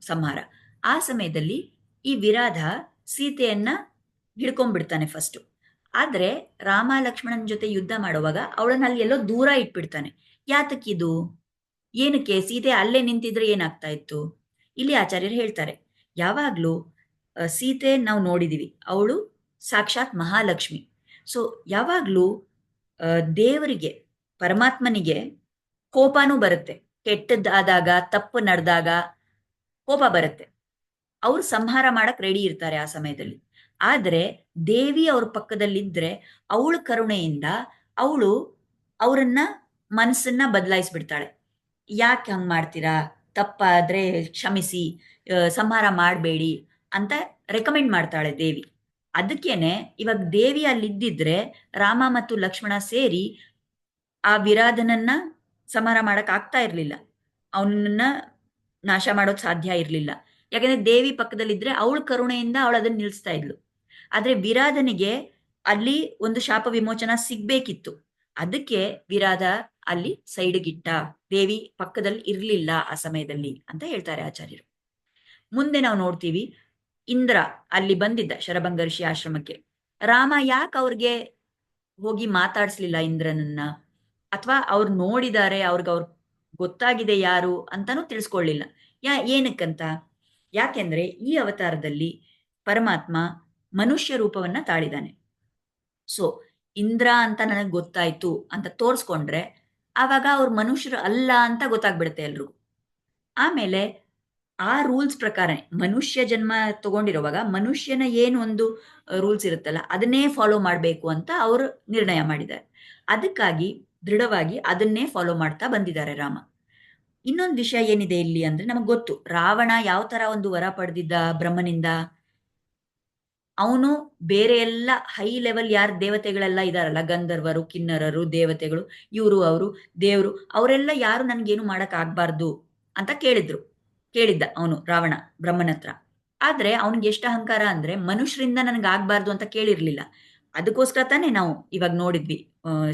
ಸಂಹಾರ. ಆ ಸಮಯದಲ್ಲಿ ಈ ವಿರಾಧ ಸೀತೆಯನ್ನ ಹಿಡ್ಕೊಂಡ್ಬಿಡ್ತಾನೆ ಫಸ್ಟ್ ಆದ್ರೆ ರಾಮ ಲಕ್ಷ್ಮಣನ ಜೊತೆ ಯುದ್ಧ ಮಾಡುವಾಗ ಅವಳನ್ನ ಅಲ್ಲಿ ಎಲ್ಲೋ ದೂರ ಇಟ್ಬಿಡ್ತಾನೆ. ಯಾತಕ್ಕಿದು ಏನಕ್ಕೆ? ಸೀತೆ ಅಲ್ಲೇ ನಿಂತಿದ್ರೆ ಏನಾಗ್ತಾ ಇತ್ತು? ಇಲ್ಲಿ ಆಚಾರ್ಯರು ಹೇಳ್ತಾರೆ, ಯಾವಾಗ್ಲೂ ಸೀತೆ ನಾವು ನೋಡಿದೀವಿ, ಅವಳು ಸಾಕ್ಷಾತ್ ಮಹಾಲಕ್ಷ್ಮಿ. ಸೊ ಯಾವಾಗಲೂ ದೇವರಿಗೆ, ಪರಮಾತ್ಮನಿಗೆ ಕೋಪನೂ ಬರುತ್ತೆ. ಕೆಟ್ಟದ್ದಾದಾಗ, ತಪ್ಪು ನಡೆದಾಗ ಕೋಪ ಬರುತ್ತೆ. ಅವ್ರು ಸಂಹಾರ ಮಾಡಕ್ ರೆಡಿ ಇರ್ತಾರೆ ಆ ಸಮಯದಲ್ಲಿ. ಆದ್ರೆ, ದೇವಿ ಅವ್ರ ಪಕ್ಕದಲ್ಲಿದ್ದರೆ ಅವಳ ಕರುಣೆಯಿಂದ ಅವಳು ಅವರನ್ನ ಮನಸ್ಸನ್ನ ಬದಲಾಯಿಸ್ಬಿಡ್ತಾಳೆ. ಯಾಕೆ ಹಂಗ್ ಮಾಡ್ತೀರಾ? ತಪ್ಪಾದ್ರೆ ಕ್ಷಮಿಸಿ ಸಂಹಾರ ಮಾಡಬೇಡಿ ಅಂತ ರೆಕಮೆಂಡ್ ಮಾಡ್ತಾಳೆ ದೇವಿ. ಅದಕ್ಕೇನೆ ಇವಾಗ ದೇವಿ ಅಲ್ಲಿದ್ದಿದ್ರೆ ರಾಮ ಮತ್ತು ಲಕ್ಷ್ಮಣ ಸೇರಿ ಆ ವಿರಾಧನನ್ನ ಸಮರ ಮಾಡಕ್ ಆಗ್ತಾ ಇರ್ಲಿಲ್ಲ. ಅವನನ್ನ ನಾಶ ಮಾಡೋಕ್ ಸಾಧ್ಯ ಇರ್ಲಿಲ್ಲ. ಯಾಕಂದ್ರೆ ದೇವಿ ಪಕ್ಕದಲ್ಲಿದ್ರೆ ಅವಳ ಕರುಣೆಯಿಂದ ಅವಳು ಅದನ್ನ ನಿಲ್ಲಿಸ್ತಾ ಇದ್ಲು. ಆದ್ರೆ ವಿರಾಧನಿಗೆ ಅಲ್ಲಿ ಒಂದು ಶಾಪ ವಿಮೋಚನ ಸಿಗ್ಬೇಕಿತ್ತು. ಅದಕ್ಕೆ ವಿರಾಧ ಅಲ್ಲಿ ಸೈಡ್ಗಿಟ್ಟ ದೇವಿ ಪಕ್ಕದಲ್ಲಿ ಇರ್ಲಿಲ್ಲ ಆ ಸಮಯದಲ್ಲಿ ಅಂತ ಹೇಳ್ತಾರೆ ಆಚಾರ್ಯರು. ಮುಂದೆ ನಾವು ನೋಡ್ತೀವಿ ಇಂದ್ರ ಅಲ್ಲಿ ಬಂದಿದ್ದ ಶರಭಂಗ ಆಶ್ರಮಕ್ಕೆ. ರಾಮ ಯಾಕೆ ಅವ್ರಿಗೆ ಹೋಗಿ ಮಾತಾಡ್ಸ್ಲಿಲ್ಲ ಇಂದ್ರನನ್ನ? ಅಥವಾ ಅವ್ರು ನೋಡಿದ್ದಾರೆ ಅವ್ರಿಗೆ ಅವ್ರ ಗೊತ್ತಾಗಿದೆ ಯಾರು ಅಂತಾನು ತಿಳಿಸ್ಕೊಳ್ಳಿಲ್ಲ ಯಾ, ಏನಕ್ಕಂತ? ಯಾಕೆಂದ್ರೆ ಈ ಅವತಾರದಲ್ಲಿ ಪರಮಾತ್ಮ ಮನುಷ್ಯ ರೂಪವನ್ನ ತಾಳಿದಾನೆ. ಸೊ, ಇಂದ್ರ ಅಂತ ನನಗೆ ಗೊತ್ತಾಯ್ತು ಅಂತ ತೋರಿಸ್ಕೊಂಡ್ರೆ ಆವಾಗ ಅವ್ರ ಮನುಷ್ಯರು ಅಲ್ಲ ಅಂತ ಗೊತ್ತಾಗ್ಬಿಡುತ್ತೆ ಎಲ್ರಿಗೂ. ಆಮೇಲೆ ಆ ರೂಲ್ಸ್ ಪ್ರಕಾರ, ಮನುಷ್ಯ ಜನ್ಮ ತಗೊಂಡಿರುವಾಗ ಮನುಷ್ಯನ ಏನು ಒಂದು ರೂಲ್ಸ್ ಇರುತ್ತಲ್ಲ, ಅದನ್ನೇ ಫಾಲೋ ಮಾಡಬೇಕು ಅಂತ ಅವರು ನಿರ್ಣಯ ಮಾಡಿದ್ದಾರೆ. ಅದಕ್ಕಾಗಿ ದೃಢವಾಗಿ ಅದನ್ನೇ ಫಾಲೋ ಮಾಡ್ತಾ ಬಂದಿದ್ದಾರೆ ರಾಮ. ಇನ್ನೊಂದು ವಿಷಯ ಏನಿದೆ ಇಲ್ಲಿ ಅಂದ್ರೆ ನಮಗೆ ಗೊತ್ತು, ರಾವಣ ಯಾವ ತರ ಒಂದು ವರ ಪಡೆದಿದ್ದ ಬ್ರಹ್ಮನಿಂದ? ಅವನು ಬೇರೆ ಎಲ್ಲ ಹೈ ಲೆವೆಲ್ ಯಾರು ದೇವತೆಗಳೆಲ್ಲ ಇದಾರಲ್ಲ, ಗಂಧರ್ವರು, ಕಿನ್ನರರು, ದೇವತೆಗಳು, ಇವರು, ಅವರು, ದೇವರು, ಅವರೆಲ್ಲ ಯಾರು ನನ್ಗೇನು ಮಾಡಕ್ ಆಗ್ಬಾರ್ದು ಅಂತ ಕೇಳಿದ್ರು. ಕೇಳಿದ್ದ ಅವನು, ರಾವಣ, ಬ್ರಹ್ಮನ ಹತ್ರ. ಆದ್ರೆ ಅವನಿಗೆ ಎಷ್ಟು ಅಹಂಕಾರ ಅಂದ್ರೆ ಮನುಷ್ಯರಿಂದ ನನಗೆ ಆಗ್ಬಾರ್ದು ಅಂತ ಕೇಳಿರ್ಲಿಲ್ಲ. ಅದಕ್ಕೋಸ್ಕರ ತಾನೇ ನಾವು ಇವಾಗ ನೋಡಿದ್ವಿ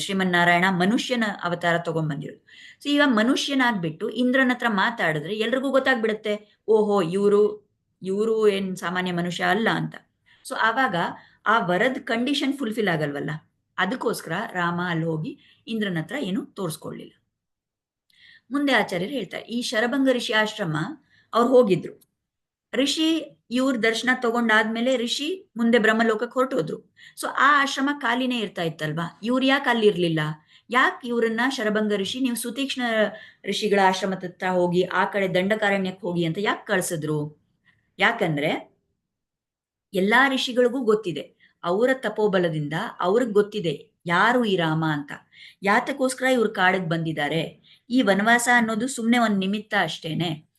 ಶ್ರೀಮನ್ನಾರಾಯಣ ಮನುಷ್ಯನ ಅವತಾರ ತಗೊಂಡ್ಬಂದಿರೋದು ಸೊ ಇವಾಗ ಮನುಷ್ಯನಾಗ್ಬಿಟ್ಟು ಇಂದ್ರನ ಹತ್ರ ಮಾತಾಡಿದ್ರೆ ಎಲ್ರಿಗೂ ಗೊತ್ತಾಗ್ಬಿಡುತ್ತೆ, ಓಹೋ, ಇವರು ಇವರು ಏನ್ ಸಾಮಾನ್ಯ ಮನುಷ್ಯ ಅಲ್ಲ ಅಂತ. ಸೊ ಆವಾಗ ಆ ವರದ ಕಂಡೀಷನ್ ಫುಲ್ಫಿಲ್ ಆಗಲ್ವಲ್ಲ? ಅದಕ್ಕೋಸ್ಕರ ರಾಮ ಅಲ್ಲಿ ಹೋಗಿ ಇಂದ್ರನ ಹತ್ರ ಏನು ತೋರಿಸ್ಕೊಳ್ಳಿಲ್ಲ ಮುಂದೆ ಆಚಾರ್ಯರು ಹೇಳ್ತಾರೆ, ಈ ಶರಭಂಗ ಋಷಿ ಆಶ್ರಮ ಅವ್ರು ಹೋಗಿದ್ರು. ಋಷಿ ಇವ್ರ ದರ್ಶನ ತಗೊಂಡಾದ್ಮೇಲೆ ಋಷಿ ಮುಂದೆ ಬ್ರಹ್ಮಲೋಕಕ್ಕೆ ಹೊರಟೋದ್ರು. ಸೊ ಆ ಆಶ್ರಮ ಖಾಲಿನೇ ಇರ್ತಾ ಇತ್ತಲ್ವಾ? ಇವ್ರು ಯಾಕೆ ಅಲ್ಲಿ ಇರ್ಲಿಲ್ಲ ಯಾಕೆ ಇವ್ರನ್ನ ಶರಭಂಗ ಋಷಿ ನೀವು ಸುತೀಕ್ಷ್ಣ ಋಷಿಗಳ ಆಶ್ರಮದ ಹತ್ರ ಹೋಗಿ, ಆ ಕಡೆ ದಂಡಕಾರಣ್ಯಕ್ಕೆ ಹೋಗಿ ಅಂತ ಯಾಕೆ ಕಳ್ಸಿದ್ರು? ಯಾಕಂದ್ರೆ ಎಲ್ಲಾ ಋಷಿಗಳಿಗೂ ಗೊತ್ತಿದೆ. ಅವರ ತಪೋಬಲದಿಂದ ಅವ್ರಿಗೆ ಗೊತ್ತಿದೆ ಯಾರು ಈ ರಾಮ ಅಂತ. ಯಾತಕ್ಕೋಸ್ಕರ ಇವ್ರು ಕಾಡಿಗೆ ಬಂದಿದ್ದಾರೆ? ಈ ವನವಾಸ ಅನ್ನೋದು ಸುಮ್ಮನೆ ಒಂದು ನಿಮಿತ್ತ ಅಷ್ಟೇನೆ.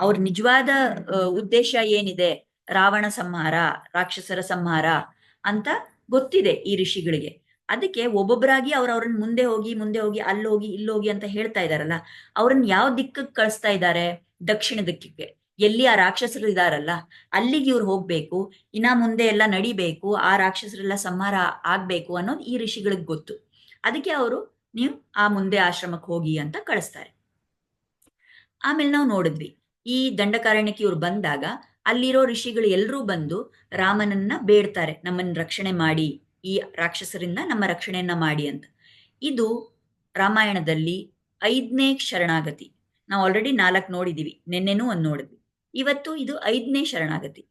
ಅವ್ರ ನಿಜವಾದ ಉದ್ದೇಶ ಏನಿದೆ? ರಾವಣ ಸಂಹಾರ, ರಾಕ್ಷಸರ ಸಂಹಾರ ಅಂತ ಗೊತ್ತಿದೆ ಈ ಋಷಿಗಳಿಗೆ. ಅದಕ್ಕೆ ಒಬ್ಬೊಬ್ಬರಾಗಿ ಅವ್ರ ಅವ್ರನ್ನ ಮುಂದೆ ಹೋಗಿ ಮುಂದೆ ಹೋಗಿ ಅಲ್ಲಿ ಹೋಗಿ ಇಲ್ಲಿ ಹೋಗಿ ಅಂತ ಹೇಳ್ತಾ ಇದಾರಲ್ಲ ಅವ್ರನ್ನ ಯಾವ ದಿಕ್ಕಕ್ಕೆ ಕಳಿಸ್ತಾ ಇದ್ದಾರೆ ದಕ್ಷಿಣ ದಿಕ್ಕಿಗೆ ಎಲ್ಲಿ ಆ ರಾಕ್ಷಸರು ಇದಾರಲ್ಲ, ಅಲ್ಲಿಗೆ ಇವ್ರು ಹೋಗ್ಬೇಕು, ಇನ್ನ ಮುಂದೆ ಎಲ್ಲ ನಡಿಬೇಕು, ಆ ರಾಕ್ಷಸರೆಲ್ಲ ಸಂಹಾರ ಆಗ್ಬೇಕು ಅನ್ನೋದು ಈ ಋಷಿಗಳಿಗೆ ಗೊತ್ತು. ಅದಕ್ಕೆ ಅವರು, ನೀವು ಆ ಮುಂದೆ ಆಶ್ರಮಕ್ಕೆ ಹೋಗಿ ಅಂತ ಕಳಿಸ್ತಾರೆ. ಆಮೇಲೆ ನಾವು ನೋಡಿದ್ವಿ ಈ ದಂಡಕಾರಣ್ಯಕ್ಕೆ ಇವ್ರು ಬಂದಾಗ ಅಲ್ಲಿರೋ ಋಷಿಗಳು ಎಲ್ಲರೂ ಬಂದು ರಾಮನನ್ನ ಬೇಡ್ತಾರೆ, ನಮ್ಮನ್ನ ರಕ್ಷಣೆ ಮಾಡಿ, ಈ ರಾಕ್ಷಸರಿಂದ ನಮ್ಮ ರಕ್ಷಣೆಯನ್ನ ಮಾಡಿ ಅಂತ. ಇದು ರಾಮಾಯಣದಲ್ಲಿ ಐದನೇ ಶರಣಾಗತಿ. ನಾವು ಆಲ್ರೆಡಿ ನಾಲ್ಕು ನೋಡಿದೀವಿ, ನಿನ್ನೆನೂ ಒಂದು ನೋಡಿದ್ವಿ. ಇವತ್ತು ಇದು ಐದನೇ ಶರಣಾಗತಿ.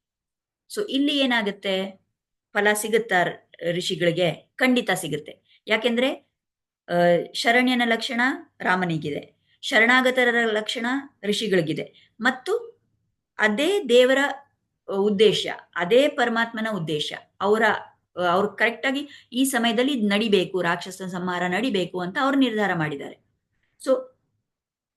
ಸೊ ಇಲ್ಲಿ ಏನಾಗುತ್ತೆ? ಫಲ ಸಿಗುತ್ತಾ ಋಷಿಗಳಿಗೆ? ಖಂಡಿತ ಸಿಗುತ್ತೆ. ಯಾಕೆಂದ್ರೆ ಶರಣ್ಯನ ಲಕ್ಷಣ ರಾಮನಿಗಿದೆ. ಶರಣಾಗತರ ಲಕ್ಷಣ ಋಷಿಗಳಿಗಿದೆ. ಮತ್ತು ಅದೇ ದೇವರ ಉದ್ದೇಶ, ಅದೇ ಪರಮಾತ್ಮನ ಉದ್ದೇಶ, ಅವರ, ಅವ್ರು ಕರೆಕ್ಟಾಗಿ ಈ ಸಮಯದಲ್ಲಿ ನಡಿಬೇಕು, ರಾಕ್ಷಸ ಸಂಹಾರ ನಡಿಬೇಕು ಅಂತ ಅವ್ರು ನಿರ್ಧಾರ ಮಾಡಿದ್ದಾರೆ. ಸೊ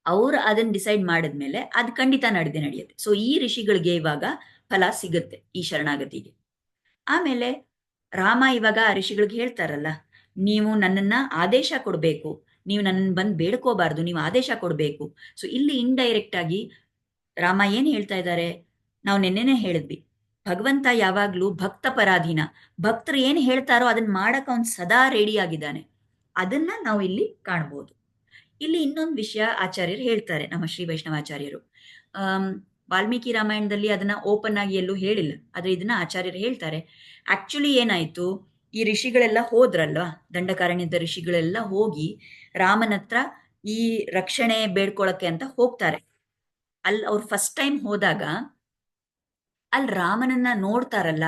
ಅವ್ರು ಅದನ್ನ ಡಿಸೈಡ್ ಮಾಡಿದ್ಮೇಲೆ ಅದು ಖಂಡಿತ ನಡೆದೇ ನಡೆಯುತ್ತೆ. ಸೊ ಈ ಋಷಿಗಳಿಗೆ ಇವಾಗ ಫಲ ಸಿಗುತ್ತೆ ಈ ಶರಣಾಗತಿಗೆ. ಆಮೇಲೆ ರಾಮ ಇವಾಗ ಆ ಋಷಿಗಳಿಗೆ ಹೇಳ್ತಾರಲ್ಲ, ನೀವು ನನ್ನನ್ನ ಆದೇಶ ಕೊಡಬೇಕು ನೀವು ನನ್ನ ಬಂದು ಬೇಡ್ಕೋಬಾರ್ದು, ನೀವು ಆದೇಶ ಕೊಡಬೇಕು. ಸೊ ಇಲ್ಲಿ ಇಂಡೈರೆಕ್ಟ್ ಆಗಿ ರಾಮ ಏನ್ ಹೇಳ್ತಾ ಇದ್ದಾರೆ? ನಾವು ನಿನ್ನೆನೆ ಹೇಳಿದ್ವಿ. ಭಗವಂತ ಯಾವಾಗ್ಲೂ ಭಕ್ತ ಪರಾಧೀನ ಭಕ್ತರು ಏನ್ ಹೇಳ್ತಾರೋ ಅದನ್ನ ಮಾಡಕ್ ಅವ್ನ್ ಸದಾ ರೆಡಿ ಆಗಿದ್ದಾನೆ. ಅದನ್ನ ನಾವು ಇಲ್ಲಿ ಕಾಣ್ಬೋದು. ಇಲ್ಲಿ ಇನ್ನೊಂದು ವಿಷಯ ಆಚಾರ್ಯರು ಹೇಳ್ತಾರೆ, ನಮ್ಮ ಶ್ರೀ ವೈಷ್ಣವಾಚಾರ್ಯರು. ಆ ವಾಲ್ಮೀಕಿ ರಾಮಾಯಣದಲ್ಲಿ ಅದನ್ನ ಓಪನ್ ಆಗಿ ಎಲ್ಲೂ ಹೇಳಿಲ್ಲ. ಆದ್ರೆ ಇದನ್ನ ಆಚಾರ್ಯರು ಹೇಳ್ತಾರೆ. ಆಕ್ಚುಲಿ ಏನಾಯ್ತು? ಈ ಋಷಿಗಳೆಲ್ಲ ಹೋದ್ರಲ್ವಾ? ದಂಡಕಾರಣ್ಯದ ಋಷಿಗಳೆಲ್ಲ ಹೋಗಿ ರಾಮನ ಹತ್ರ ಈ ರಕ್ಷಣೆ ಬೇಡ್ಕೊಳಕ್ಕೆ ಅಂತ ಹೋಗ್ತಾರೆ. ಅಲ್ಲಿ ಅವ್ರು ಫಸ್ಟ್ ಟೈಮ್ ಹೋದಾಗ ಅಲ್ಲಿ ರಾಮನನ್ನ ನೋಡ್ತಾರಲ್ಲ.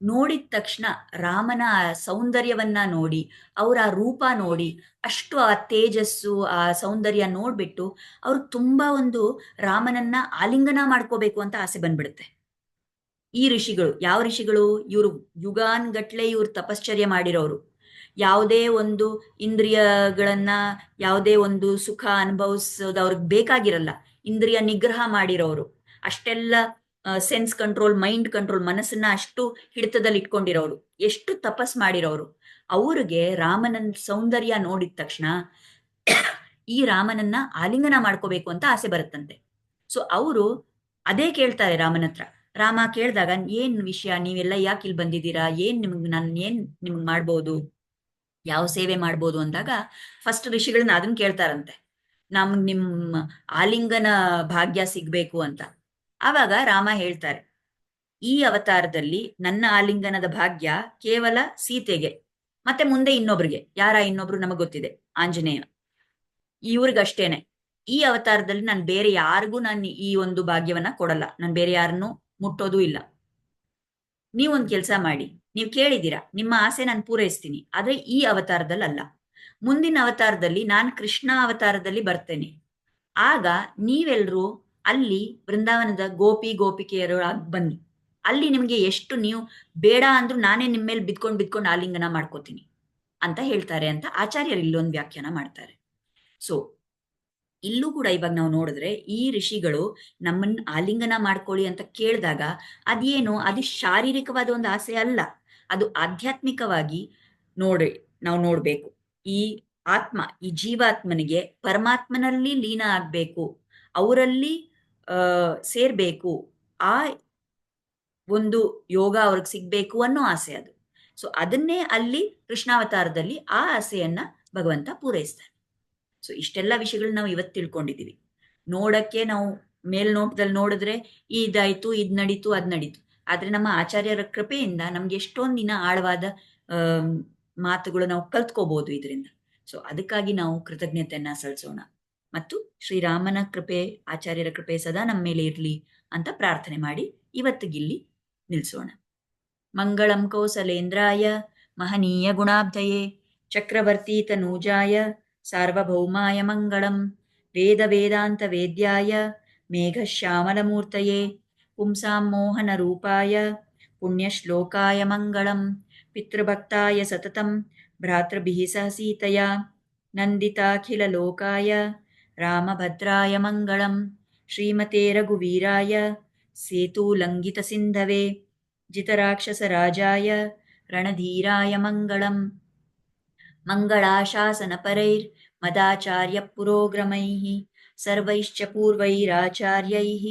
ನೋಡಿದ ತಕ್ಷಣ ರಾಮನ ಸೌಂದರ್ಯವನ್ನ ನೋಡಿ, ಅವರ ರೂಪ ನೋಡಿ, ಅಷ್ಟು ಆ ತೇಜಸ್ಸು, ಆ ಸೌಂದರ್ಯ ನೋಡ್ಬಿಟ್ಟು ಅವ್ರು ತುಂಬಾ ಒಂದು ರಾಮನನ್ನ ಆಲಿಂಗನ ಮಾಡ್ಕೋಬೇಕು ಅಂತ ಆಸೆ ಬಂದ್ಬಿಡುತ್ತೆ. ಈ ಋಷಿಗಳು, ಯಾವ ಋಷಿಗಳು? ಇವರು ಯುಗಾನ್ ಗಟ್ಲೆ ಇವರು ತಪಶ್ಚರ್ಯ ಮಾಡಿರೋರು. ಯಾವುದೇ ಒಂದು ಇಂದ್ರಿಯಗಳನ್ನ, ಯಾವುದೇ ಒಂದು ಸುಖ ಅನುಭವಿಸೋದು ಅವ್ರಿಗೆ ಬೇಕಾಗಿರಲ್ಲ. ಇಂದ್ರಿಯ ನಿಗ್ರಹ ಮಾಡಿರೋರು. ಅಷ್ಟೆಲ್ಲ ಸೆನ್ಸ್ ಕಂಟ್ರೋಲ್ ಮೈಂಡ್ ಕಂಟ್ರೋಲ್ ಮನಸ್ಸನ್ನ ಅಷ್ಟು ಹಿಡಿತದಲ್ಲಿ ಇಟ್ಕೊಂಡಿರೋರು ಎಷ್ಟು ತಪಸ್ ಮಾಡಿರೋರು. ಅವ್ರಿಗೆ ರಾಮನ ಸೌಂದರ್ಯ ನೋಡಿದ ತಕ್ಷಣ ಈ ರಾಮನನ್ನ ಆಲಿಂಗನ ಮಾಡ್ಕೋಬೇಕು ಅಂತ ಆಸೆ ಬರುತ್ತಂತೆ. ಸೊ ಅವರು ಅದೇ ಕೇಳ್ತಾರೆ ರಾಮನ ಹತ್ರ ರಾಮ ಕೇಳಿದಾಗ, ಏನ್ ವಿಷಯ? ನೀವೆಲ್ಲ ಯಾಕೆ ಇಲ್ಲಿ ಬಂದಿದ್ದೀರಾ? ಏನ್ ನಿಮ್ಗೆ ನಾನು ಏನ್ ನಿಮ್ಗೆ ಮಾಡ್ಬೋದು? ಯಾವ ಸೇವೆ ಮಾಡ್ಬೋದು? ಅಂದಾಗ ಫಸ್ಟ್ ಋಷಿಗಳನ್ನ ಅದನ್ನ ಕೇಳ್ತಾರಂತೆ. ನಮ್ ನಿಮ್ ಆಲಿಂಗನ ಭಾಗ್ಯ ಸಿಗ್ಬೇಕು ಅಂತ. ಆವಾಗ ರಾಮ ಹೇಳ್ತಾರೆ, ಈ ಅವತಾರದಲ್ಲಿ ನನ್ನ ಆಲಿಂಗನದ ಭಾಗ್ಯ ಕೇವಲ ಸೀತೆಗೆ, ಮತ್ತೆ ಮುಂದೆ ಇನ್ನೊಬ್ರಿಗೆ. ಯಾರ ಇನ್ನೊಬ್ರು ನಮಗ್ ಗೊತ್ತಿದೆ? ಆಂಜನೇಯ. ಇವ್ರಿಗಷ್ಟೇನೆ ಈ ಅವತಾರದಲ್ಲಿ ನಾನು ಬೇರೆ ಯಾರಿಗೂ ನಾನು ಈ ಒಂದು ಭಾಗ್ಯವನ್ನ ಕೊಡಲ್ಲ. ನಾನು ಬೇರೆ ಯಾರನ್ನು ಮುಟ್ಟೋದು ಇಲ್ಲ. ನೀವೊಂದು ಕೆಲಸ ಮಾಡಿ, ನೀವು ಕೇಳಿದ್ದೀರಾ, ನಿಮ್ಮ ಆಸೆ ನಾನು ಪೂರೈಸ್ತೀನಿ, ಆದ್ರೆ ಈ ಅವತಾರದಲ್ಲಿ ಅಲ್ಲ ಮುಂದಿನ ಅವತಾರದಲ್ಲಿ ನಾನು ಕೃಷ್ಣ ಅವತಾರದಲ್ಲಿ ಬರ್ತೇನೆ. ಆಗ ನೀವೆಲ್ಲರೂ ಅಲ್ಲಿ ವೃಂದಾವನದ ಗೋಪಿ ಗೋಪಿಕೆಯರು ಬನ್ನಿ. ಅಲ್ಲಿ ನಿಮಗೆ ಎಷ್ಟು ನೀವು ಬೇಡ ಅಂದ್ರೂ ನಾನೇ ನಿಮ್ಮ ಮೇಲೆ ಬಿದ್ಕೊಂಡು ಬಿದ್ಕೊಂಡು ಆಲಿಂಗನ ಮಾಡ್ಕೋತೀನಿ ಅಂತ ಹೇಳ್ತಾರೆ ಅಂತ ಆಚಾರ್ಯರು ಇಲ್ಲೊಂದು ವ್ಯಾಖ್ಯಾನ ಮಾಡ್ತಾರೆ. ಸೊ ಇಲ್ಲೂ ಕೂಡ ಇವಾಗ ನಾವು ನೋಡಿದ್ರೆ ಈ ಋಷಿಗಳು ನಮ್ಮನ್ನ ಆಲಿಂಗನ ಮಾಡ್ಕೊಳ್ಳಿ ಅಂತ ಕೇಳಿದಾಗ ಅದೇನು, ಅದು ಶಾರೀರಿಕವಾದ ಒಂದು ಆಸೆ ಅಲ್ಲ. ಅದು ಆಧ್ಯಾತ್ಮಿಕವಾಗಿ ನೋಡಿ ನಾವು ನೋಡ್ಬೇಕು. ಈ ಆತ್ಮ, ಈ ಜೀವಾತ್ಮನಿಗೆ ಪರಮಾತ್ಮನಲ್ಲಿ ಲೀನ ಆಗ್ಬೇಕು, ಅವರಲ್ಲಿ ಸೇರ್ಬೇಕು, ಆ ಒಂದು ಯೋಗ ಅವ್ರಿಗೆ ಸಿಗ್ಬೇಕು ಅನ್ನೋ ಆಸೆ ಅದು. ಸೊ ಅದನ್ನೇ ಅಲ್ಲಿ ಕೃಷ್ಣಾವತಾರದಲ್ಲಿ ಆ ಆಸೆಯನ್ನ ಭಗವಂತ ಪೂರೈಸ್ತಾನೆ ಸೊ ಇಷ್ಟೆಲ್ಲ ವಿಷಯಗಳನ್ನ ನಾವು ಇವತ್ತು ತಿಳ್ಕೊಂಡಿದ್ದೀವಿ ನೋಡಕ್ಕೆ ನಾವು ಮೇಲ್ನೋಟದಲ್ಲಿ ನೋಡಿದ್ರೆ ಇದಾಯ್ತು, ಇದ್ ನಡೀತು, ಅದ್ ನಡೀತು. ಆದ್ರೆ ನಮ್ಮ ಆಚಾರ್ಯರ ಕೃಪೆಯಿಂದ ನಮ್ಗೆ ಎಷ್ಟೊಂದ್ ದಿನ ಆಳವಾದ ಮಾತುಗಳು ನಾವು ಕಲ್ತ್ಕೋಬಹುದು ಇದರಿಂದ. ಸೊ ಅದಕ್ಕಾಗಿ ನಾವು ಕೃತಜ್ಞತೆಯನ್ನ ಸಲ್ಲಿಸೋಣ ಮತ್ತು ಶ್ರೀರಾಮನ ಕೃಪೆ, ಆಚಾರ್ಯರ ಕೃಪೆ ಸದಾ ನಮ್ಮ ಮೇಲೆ ಇರಲಿ ಅಂತ ಪ್ರಾರ್ಥನೆ ಮಾಡಿ ಇವತ್ತಿಗಿಲ್ಲಿ ನಿಲ್ಸೋಣ. ಮಂಗಳಂ ಕೌಸಲೇಂದ್ರಾಯ, ಮಹನೀಯ ಗುಣಾಬ್ಧಯೇ ಚಕ್ರವರ್ತಿ ತನೂಜಾಯ सार्वभौमाय मङ्गलं वेदवेदान्तवेद्याय मेघश्यामलमूर्तये पुंसां मोहनरूपाय पुण्यश्लोकाय मङ्गलं पितृभक्ताय सततं भ्रातृभिः सह सीतया नन्दिताखिललोकाय रामभद्राय मङ्गलं श्रीमते रघुवीराय सेतुलङ्गितसिन्धवे जितराक्षसराजाय रणधीराय मङ्गलम्। मङ्गलाशासनपरैर्मदाचार्यपुरोग्रमैः सर्वैश्च पूर्वैराचार्यैः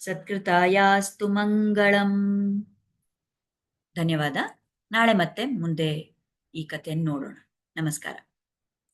ಸತ್ಕೃತಾಯಾಸ್ತು ಮಂಗಳಂ ಧನ್ಯವಾದ ನಾಳೆ ಮತ್ತೆ ಮುಂದೆ ಈ ಕಥೆಯನ್ನು ನೋಡೋಣ ನಮಸ್ಕಾರ